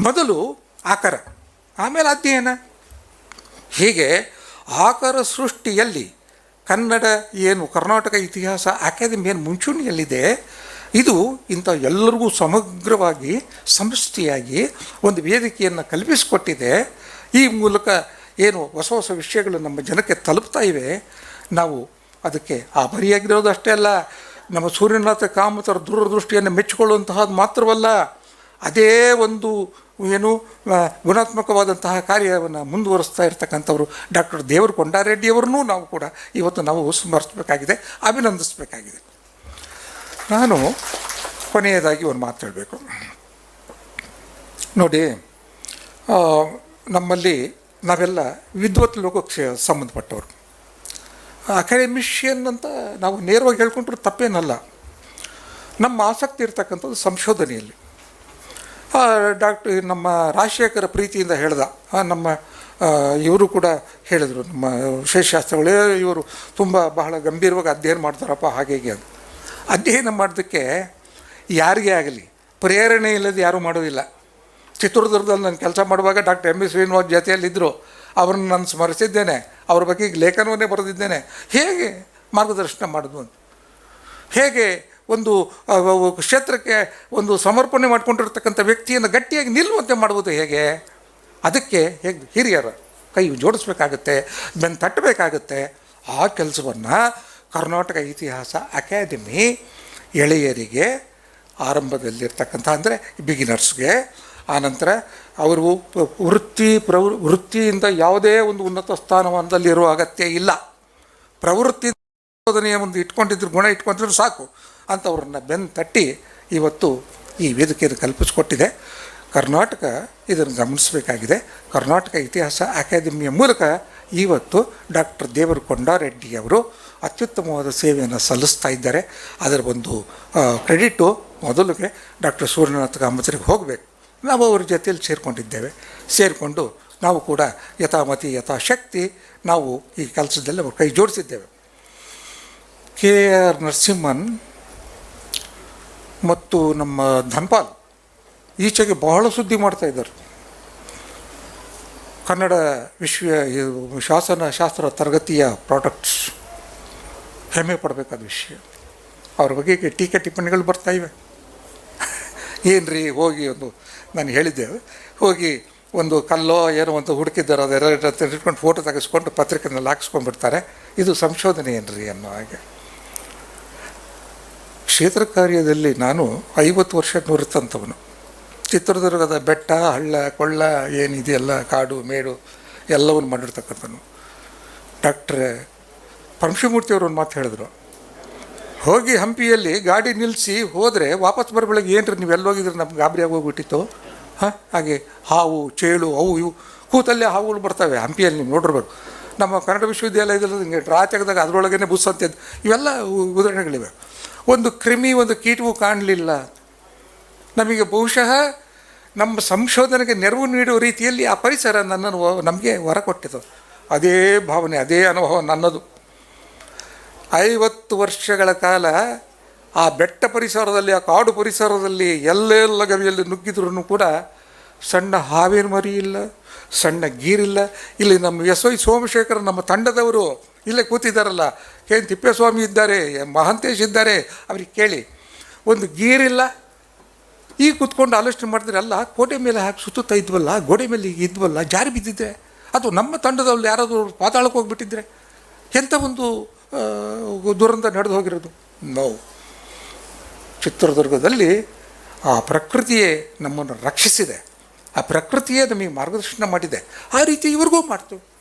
ಮೊದಲು ಆಕಾರ, ಆಮೇಲೆ ಅಧ್ಯಯನ. ಹೀಗೆ ಆಕರ ಸೃಷ್ಟಿಯಲ್ಲಿ ಕನ್ನಡ ಏನು ಕರ್ನಾಟಕ ಇತಿಹಾಸ ಅಕಾಡೆಮಿ ಏನು ಮುಂಚೂಣಿಯಲ್ಲಿದೆ, ಇದು ಇಂಥ ಎಲ್ಲರಿಗೂ ಸಮಗ್ರವಾಗಿ ಸಮಷ್ಟಿಯಾಗಿ ಒಂದು ವೇದಿಕೆಯನ್ನು ಕಲ್ಪಿಸಿಕೊಟ್ಟಿದೆ. ಈ ಮೂಲಕ ಏನು ಹೊಸ ಹೊಸ ವಿಷಯಗಳು ನಮ್ಮ ಜನಕ್ಕೆ ತಲುಪ್ತಾ ಇವೆ. ನಾವು ಅದಕ್ಕೆ ಆಭಾರಿಯಾಗಿರೋದು ಅಷ್ಟೇ ಅಲ್ಲ, ನಮ್ಮ ಸೂರ್ಯನಾಥ ಕಾಮತರ ದೂರದೃಷ್ಟಿಯನ್ನು ಮೆಚ್ಚಿಕೊಳ್ಳುವಂತಹದ್ದು ಮಾತ್ರವಲ್ಲ, ಅದೇ ಒಂದು ಏನು ಗುಣಾತ್ಮಕವಾದಂತಹ ಕಾರ್ಯವನ್ನು ಮುಂದುವರಿಸ್ತಾ ಇರ್ತಕ್ಕಂಥವ್ರು ಡಾಕ್ಟರ್ ದೇವರು ಕೊಂಡಾರೆಡ್ಡಿಯವರನ್ನೂ ನಾವು ಕೂಡ ಇವತ್ತು ನಾವು ಸ್ಮರಿಸಬೇಕಾಗಿದೆ, ಅಭಿನಂದಿಸಬೇಕಾಗಿದೆ. ನಾನು ಕೊನೆಯದಾಗಿ ಒಂದು ಮಾತು ಹೇಳಬೇಕು. ನೋಡಿ ನಮ್ಮಲ್ಲಿ ನಾವೆಲ್ಲ ವಿದ್ವತ್ ಲೋಕಕ್ಕೆ ಸಂಬಂಧಪಟ್ಟವರು. ಅಕಾಡೆಮಿಷಿಯನ್ ಅಂತ ನಾವು ನೇರವಾಗಿ ಹೇಳ್ಕೊಂಡ್ರೆ ತಪ್ಪೇನಲ್ಲ. ನಮ್ಮ ಆಸಕ್ತಿ ಇರ್ತಕ್ಕಂಥದ್ದು ಸಂಶೋಧನೆಯಲ್ಲಿ. ಡಾಕ್ಟರ್, ನಮ್ಮ ರಾಜಶೇಖರ ಪ್ರೀತಿಯಿಂದ ಹೇಳ್ದ. ನಮ್ಮ ಇವರು ಕೂಡ ಹೇಳಿದರು. ನಮ್ಮ ವಿಶೇಷಶಾಸ್ತ್ರಗಳೇ ಇವರು ತುಂಬ ಬಹಳ ಗಂಭೀರವಾಗಿ ಅಧ್ಯಯನ ಮಾಡ್ತಾರಪ್ಪ, ಹಾಗೆ ಹೀಗೆ ಅಂತ. ಅಧ್ಯಯನ ಮಾಡೋದಕ್ಕೆ ಯಾರಿಗೇ ಆಗಲಿ, ಪ್ರೇರಣೆ ಇಲ್ಲದೆ ಯಾರೂ ಮಾಡೋದಿಲ್ಲ. ಚಿತ್ರದುರ್ಗದಲ್ಲಿ ನಾನು ಕೆಲಸ ಮಾಡುವಾಗ ಡಾಕ್ಟರ್ ಎಂ ಬಿ ಶ್ರೀನಿವಾಸ್ ಜೊತೆಯಲ್ಲಿದ್ದರು ಅವ್ರನ್ನ ನಾನು ಸ್ಮರಿಸಿದ್ದೇನೆ. ಅವ್ರ ಬಗ್ಗೆ ಲೇಖನವನ್ನೇ ಬರೆದಿದ್ದೇನೆ. ಹೇಗೆ ಮಾರ್ಗದರ್ಶನ ಮಾಡೋದು ಅಂತ. ಹೇಗೆ ಒಂದು ಕ್ಷೇತ್ರಕ್ಕೆ ಒಂದು ಸಮರ್ಪಣೆ ಮಾಡಿಕೊಂಡಿರ್ತಕ್ಕಂಥ ವ್ಯಕ್ತಿಯನ್ನು ಗಟ್ಟಿಯಾಗಿ ನಿಲ್ಲುವಂತೆ ಮಾಡುವುದು ಹೇಗೆ? ಅದಕ್ಕೆ ಹೇಗೆ ಹಿರಿಯರ ಕೈ ಜೋಡಿಸ್ಬೇಕಾಗತ್ತೆ, ಬೆನ್ನು ತಟ್ಟಬೇಕಾಗತ್ತೆ. ಆ ಕೆಲಸವನ್ನು ಕರ್ನಾಟಕ ಇತಿಹಾಸ ಅಕಾಡೆಮಿ ಎಳೆಯರಿಗೆ ಆರಂಭದಲ್ಲಿರ್ತಕ್ಕಂಥ, ಅಂದರೆ ಬಿಗಿನರ್ಸ್ಗೆ ಆನಂತರ ಅವರು ವೃತ್ತಿ ಪ್ರವೃ, ವೃತ್ತಿಯಿಂದ ಯಾವುದೇ ಒಂದು ಉನ್ನತ ಸ್ಥಾನಮಾನದಲ್ಲಿರುವ ಅಗತ್ಯ ಇಲ್ಲ. ಪ್ರವೃತ್ತಿ ಒಂದು ಇಟ್ಕೊಂಡಿದ್ರು, ಗುಣ ಇಟ್ಕೊಂಡಿದ್ರು ಸಾಕು. ಅಂಥವ್ರನ್ನ ಬೆನ್ನು ತಟ್ಟಿ ಇವತ್ತು ಈ ವೇದಿಕೆಯನ್ನು ಕಲ್ಪಿಸಿಕೊಟ್ಟಿದೆ. ಕರ್ನಾಟಕ ಇದನ್ನು ಗಮನಿಸಬೇಕಾಗಿದೆ. ಕರ್ನಾಟಕ ಇತಿಹಾಸ ಅಕಾಡೆಮಿಯ ಮೂಲಕ ಇವತ್ತು ಡಾಕ್ಟರ್ ದೇವರು ಕೊಂಡಾರೆಡ್ಡಿಯವರು ಅತ್ಯುತ್ತಮವಾದ ಸೇವೆಯನ್ನು ಸಲ್ಲಿಸ್ತಾ ಇದ್ದಾರೆ. ಅದರ ಒಂದು ಕ್ರೆಡಿಟು ಮೊದಲಿಗೆ ಡಾಕ್ಟರ್ ಸೂರ್ಯನಾಥ ಕಾಮಚರಿಗೆ ಹೋಗಬೇಕು. ನಾವು ಅವ್ರ ಜೊತೆಯಲ್ಲಿ ಸೇರಿಕೊಂಡಿದ್ದೇವೆ. ಸೇರಿಕೊಂಡು ನಾವು ಕೂಡ ಯಥಾಮತಿ, ಯಥಾಶಕ್ತಿ ನಾವು ಈ ಕೆಲಸದಲ್ಲಿ ಅವ್ರ ಕೈ ಜೋಡಿಸಿದ್ದೇವೆ. ಕೆ ಆರ್ ನರಸಿಂಹನ್ ಮತ್ತು ನಮ್ಮ ಧನ್ಪಾಲ್ ಈಚೆಗೆ ಬಹಳ ಸುದ್ದಿ ಮಾಡ್ತಾ ಇದ್ದಾರೆ. ಕನ್ನಡ ವಿಶ್ವ ಶಾಸನ, ಶಾಸ್ತ್ರ ತರಗತಿಯ ಪ್ರಾಡಕ್ಟ್ಸ್ ಹೆಮ್ಮೆ ಪಡಬೇಕಾದ ವಿಷಯ. ಅವ್ರ ಬಗ್ಗೆ ಟೀಕೆ ಟಿಪ್ಪಣಿಗಳು ಬರ್ತಾ ಇವೆ. ರೀ ಹೋಗಿ ಒಂದು ನಾನು ಹೇಳಿದ್ದೆ, ಹೋಗಿ ಒಂದು ಕಲ್ಲೋ ಏನೋ ಒಂದು ಹುಡುಕಿದ್ದಾರೆ, ಅದೆಲ್ಲ ಇಟ್ಕೊಂಡು ಫೋಟೋ ತೆಗೆಸ್ಕೊಂಡು ಪತ್ರಿಕೆನಲ್ಲಿ ಹಾಕ್ಸ್ಕೊಂಡ್ಬಿಡ್ತಾರೆ. ಇದು ಸಂಶೋಧನೆ ಏನ್ರಿ ಅನ್ನೋ ಹಾಗೆ. ಕ್ಷೇತ್ರ ಕಾರ್ಯದಲ್ಲಿ ನಾನು ಐವತ್ತು ವರ್ಷ ನುರಿತಂಥವನು ಚಿತ್ರದುರ್ಗದ ಬೆಟ್ಟ, ಹಳ್ಳ, ಕೊಳ್ಳ ಏನಿದೆಯಲ್ಲ ಕಾಡು, ಮೇಡು, ಎಲ್ಲವನ್ನು ಮಾಡಿರ್ತಕ್ಕಂಥನು ಡಾಕ್ಟ್ರೆ ಪರಮಶಿವಮೂರ್ತಿಯವರು ಒಂದು ಮಾತು ಹೇಳಿದ್ರು. ಹೋಗಿ ಹಂಪಿಯಲ್ಲಿ ಗಾಡಿ ನಿಲ್ಲಿಸಿ ಹೋದರೆ ವಾಪಸ್ ಬರೋ ಬೆಳಗ್ಗೆ ಏನ್ರಿ ನೀವು ಎಲ್ಲಿ ಹೋಗಿದ್ರೆ? ನಮ್ಗೆ ಗಾಬರಿ ಹೋಗ್ಬಿಟ್ಟಿತ್ತು ಹಾಂ? ಹಾಗೆ ಹಾವು, ಚೇಳು, ಅವು ಇವು. ಕೂತಲ್ಲೇ ಹಾವುಗಳು ಬರ್ತವೆ. ಹಂಪಿಯಲ್ಲಿ ನೀವು ನೋಡಿರ್ಬೇಕು. ನಮ್ಮ ಕನ್ನಡ ವಿಶ್ವವಿದ್ಯಾಲಯದಲ್ಲಿ ಹಿಂಗೆ ಡ್ರಾ ತೆಗೆದಾಗ ಅದರೊಳಗೇ ಬುಸ್ ಇವೆಲ್ಲ ಉದಾಹರಣೆಗಳಿವೆ. ಒಂದು ಕ್ರಿಮಿ, ಒಂದು ಕೀಟವು ಕಾಣಲಿಲ್ಲ. ನಮಗೆ ಬಹುಶಃ ನಮ್ಮ ಸಂಶೋಧನೆಗೆ ನೆರವು ನೀಡುವ ರೀತಿಯಲ್ಲಿ ಆ ಪರಿಸರ ನನ್ನನ್ನು ನಮಗೆ ಹೊರ ಕೊಟ್ಟಿತು ಅದೇ ಭಾವನೆ, ಅದೇ ಅನುಭವ ನನ್ನದು. ಐವತ್ತು ವರ್ಷಗಳ ಕಾಲ ಆ ಬೆಟ್ಟ ಪರಿಸರದಲ್ಲಿ, ಆ ಕಾಡು ಪರಿಸರದಲ್ಲಿ ಎಲ್ಲೆಲ್ಲ ಗವಿಯಲ್ಲಿ ನುಗ್ಗಿದ್ರೂ ಕೂಡ ಸಣ್ಣ ಹಾವೇನು ಮರಿ ಇಲ್ಲ ಸಣ್ಣ ಗೀರಿಲ್ಲ. ಇಲ್ಲಿ ನಮ್ಮ ಎಸ್ ವೈ ಸೋಮಶೇಖರ್, ನಮ್ಮ ತಂಡದವರು ಇಲ್ಲೇ ಕೂತಿದ್ದಾರಲ್ಲ. ಏನು ತಿಪ್ಪೇಸ್ವಾಮಿ ಇದ್ದಾರೆ, ಮಹಾಂತೇಶ್ ಇದ್ದಾರೆ. ಅವ್ರಿಗೆ ಕೇಳಿ, ಒಂದು ಗೀರಿಲ್ಲ ಈಗ ಕೂತ್ಕೊಂಡು ಆಲೋಚನೆ ಮಾಡಿದ್ರೆ ಅಲ್ಲ ಕೋಟೆ ಮೇಲೆ ಹಾಕಿ ಸುತ್ತುತ್ತಾ ಇದ್ವಲ್ಲ, ಗೋಡೆ ಮೇಲೆ ಇದ್ವಲ್ಲ, ಜಾರಿ ಬಿದ್ದಿದ್ರೆ, ಅದು ನಮ್ಮ ತಂಡದವ್ರು ಯಾರಾದರೂ ಪಾತಾಳಕ್ಕೆ ಹೋಗ್ಬಿಟ್ಟಿದ್ರೆ ಎಂಥ ಒಂದು ದುರಂತ ನಡೆದು ಹೋಗಿರೋದು? ನೋವು ಚಿತ್ರದುರ್ಗದಲ್ಲಿ ಆ ಪ್ರಕೃತಿಯೇ ನಮ್ಮನ್ನು ರಕ್ಷಿಸಿದೆ. ಆ ಪ್ರಕೃತಿಯೇ ನಮಗೆ ಮಾರ್ಗದರ್ಶನ ಮಾಡಿದೆ. ಆ ರೀತಿ ಇವ್ರಿಗೂ ಮಾಡ್ತು.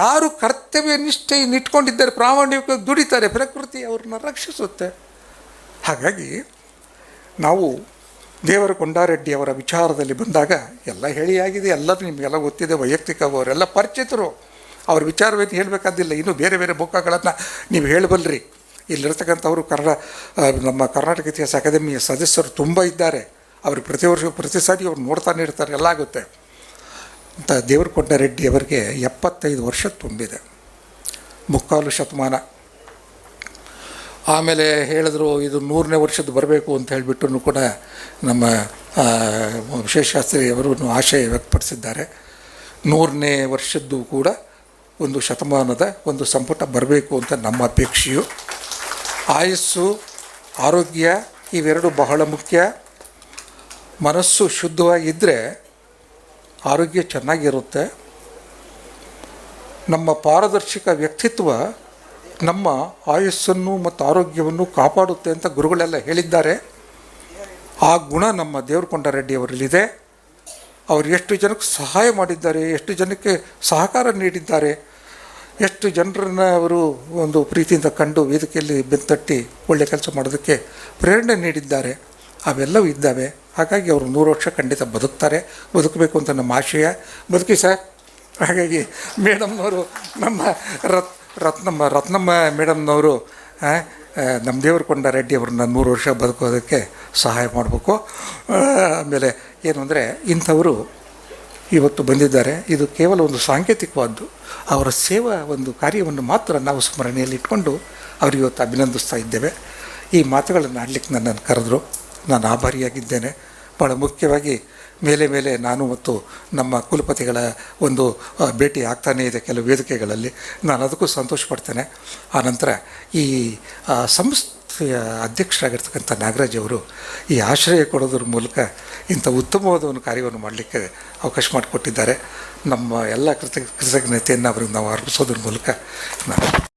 ಯಾರು ಕರ್ತವ್ಯ ನಿಷ್ಠೆಯನ್ನು ಇಟ್ಕೊಂಡಿದ್ದಾರೆ ಪ್ರಾಮಾಣಿಕ ದುಡಿತಾರೆ ಪ್ರಕೃತಿ ಅವ್ರನ್ನ ರಕ್ಷಿಸುತ್ತೆ. ಹಾಗಾಗಿ ನಾವು ದೇವರ ಕೊಂಡಾರೆಡ್ಡಿ ಅವರ ವಿಚಾರದಲ್ಲಿ ಬಂದಾಗ ಎಲ್ಲ ಹೇಳಿಯಾಗಿದೆ, ಎಲ್ಲರೂ ನಿಮಗೆಲ್ಲ ಗೊತ್ತಿದೆ, ವೈಯಕ್ತಿಕವರೆಲ್ಲ ಪರಿಚಿತರು. ಅವ್ರ ವಿಚಾರವೇನು ಹೇಳಬೇಕಾದಿಲ್ಲ, ಇನ್ನೂ ಬೇರೆ ಬೇರೆ ಬುಕ್ಕಗಳನ್ನು ನೀವು ಹೇಳಬಲ್ರಿ. ಇಲ್ಲಿರ್ತಕ್ಕಂಥವರು ಕನ್ನಡ ನಮ್ಮ ಕರ್ನಾಟಕ ಇತಿಹಾಸ ಅಕಾಡೆಮಿಯ ಸದಸ್ಯರು ತುಂಬ ಇದ್ದಾರೆ. ಅವರು ಪ್ರತಿ ವರ್ಷ, ಪ್ರತಿ ಸಾರಿ ಅವ್ರು ನೋಡ್ತಾನೆ ಇರ್ತಾರೆ, ಎಲ್ಲ ಆಗುತ್ತೆ. ಅಂತ ದೇವರಕೊಂಡ ರೆಡ್ಡಿ ಅವರಿಗೆ ಎಪ್ಪತ್ತೈದು ವರ್ಷ ತುಂಬಿದೆ. ಮುಕ್ಕಾಲು ಶತಮಾನ. ಆಮೇಲೆ ಹೇಳಿದ್ರು ಇದು ನೂರನೇ ವರ್ಷದ್ದು ಬರಬೇಕು ಅಂತ ಹೇಳಿಬಿಟ್ಟು ಕೂಡ ನಮ್ಮ ಅವರು ಆಶಯ ವ್ಯಕ್ತಪಡಿಸಿದ್ದಾರೆ. ನೂರನೇ ವರ್ಷದ್ದು ಕೂಡ ಒಂದು ಶತಮಾನದ ಒಂದು ಸಂಪುಟ ಬರಬೇಕು ಅಂತ ನಮ್ಮ ಅಪೇಕ್ಷೆಯು. ಆಯಸ್ಸು, ಆರೋಗ್ಯ, ಇವೆರಡು ಬಹಳ ಮುಖ್ಯ. ಮನಸ್ಸು ಶುದ್ಧವಾಗಿದ್ದರೆ ಆರೋಗ್ಯ ಚೆನ್ನಾಗಿರುತ್ತೆ. ನಮ್ಮ ಪಾರದರ್ಶಕ ವ್ಯಕ್ತಿತ್ವ ನಮ್ಮ ಆಯಸ್ಸನ್ನು ಮತ್ತು ಆರೋಗ್ಯವನ್ನು ಕಾಪಾಡುತ್ತೆ ಅಂತ ಗುರುಗಳೆಲ್ಲ ಹೇಳಿದ್ದಾರೆ. ಆ ಗುಣ ನಮ್ಮ ದೇವರಕೊಂಡ ರೆಡ್ಡಿ ಅವರಲ್ಲಿದೆ. ಅವರು ಎಷ್ಟು ಜನಕ್ಕೆ ಸಹಾಯ ಮಾಡಿದ್ದಾರೆ, ಎಷ್ಟು ಜನಕ್ಕೆ ಸಹಕಾರ ನೀಡಿದ್ದಾರೆ, ಎಷ್ಟು ಜನರನ್ನ ಅವರು ಒಂದು ಪ್ರೀತಿಯಿಂದ ಕಂಡು ವೇದಿಕೆಯಲ್ಲಿ ಬೆಂತಟ್ಟಿ ಒಳ್ಳೆಯ ಕೆಲಸ ಮಾಡೋದಕ್ಕೆ ಪ್ರೇರಣೆ ನೀಡಿದ್ದಾರೆ. ಅವೆಲ್ಲವೂ ಇದ್ದಾವೆ. ಹಾಗಾಗಿ ಅವರು ನೂರು ವರ್ಷ ಖಂಡಿತ ಬದುಕ್ತಾರೆ. ಬದುಕಬೇಕು ಅಂತ ನಮ್ಮ ಆಶಯ. ಬದುಕಿ ಸರ್. ಹಾಗಾಗಿ ಮೇಡಮ್ನವರು ನಮ್ಮ ರತ್, ರತ್ನಮ್ಮ ರತ್ನಮ್ಮ ಮೇಡಮ್ನವರು ನಮ್ಮ ದೇವರು ಕೊಂಡ ರೆಡ್ಡಿ ಅವ್ರನ್ನ ನೂರು ವರ್ಷ ಬದುಕೋದಕ್ಕೆ ಸಹಾಯ ಮಾಡಬೇಕು. ಆಮೇಲೆ ಏನು ಅಂದರೆ ಇಂಥವರು ಇವತ್ತು ಬಂದಿದ್ದಾರೆ. ಇದು ಕೇವಲ ಒಂದು ಸಾಂಕೇತಿಕವಾದ್ದು. ಅವರ ಸೇವಾ ಒಂದು ಕಾರ್ಯವನ್ನು ಮಾತ್ರ ನಾವು ಸ್ಮರಣೆಯಲ್ಲಿ ಇಟ್ಕೊಂಡು ಅವ್ರಿಗೆ ಇವತ್ತು ಅಭಿನಂದಿಸ್ತಾ ಇದ್ದೇವೆ. ಈ ಮಾತುಗಳನ್ನು ಆಡಲಿಕ್ಕೆ ನನ್ನನ್ನು ಕರೆದ್ರು. ನಾನು ಆಭಾರಿಯಾಗಿದ್ದೇನೆ. ಭಾಳ ಮುಖ್ಯವಾಗಿ ಮೇಲೆ ಮೇಲೆ ನಾನು ಮತ್ತು ನಮ್ಮ ಕುಲಪತಿಗಳ ಒಂದು ಭೇಟಿ ಆಗ್ತಾನೇ ಇದೆ ಕೆಲವು ವೇದಿಕೆಗಳಲ್ಲಿ. ನಾನು ಅದಕ್ಕೂ ಸಂತೋಷ ಪಡ್ತೇನೆ. ಆನಂತರ ಈ ಸಂಸ್ಥೆಯ ಅಧ್ಯಕ್ಷರಾಗಿರ್ತಕ್ಕಂಥ ನಾಗರಾಜ್ ಅವರು ಈ ಆಶ್ರಯ ಕೊಡೋದ್ರ ಮೂಲಕ ಇಂಥ ಉತ್ತಮವಾದ ಒಂದು ಕಾರ್ಯವನ್ನು ಮಾಡಲಿಕ್ಕೆ ಅವಕಾಶ ಮಾಡಿಕೊಟ್ಟಿದ್ದಾರೆ. ನಮ್ಮ ಎಲ್ಲ ಕೃತ ಕೃತಜ್ಞತೆಯನ್ನು ಅವರಿಗೆ ನಾವು ಅರ್ಪಿಸೋದ್ರ ಮೂಲಕ ನಾನು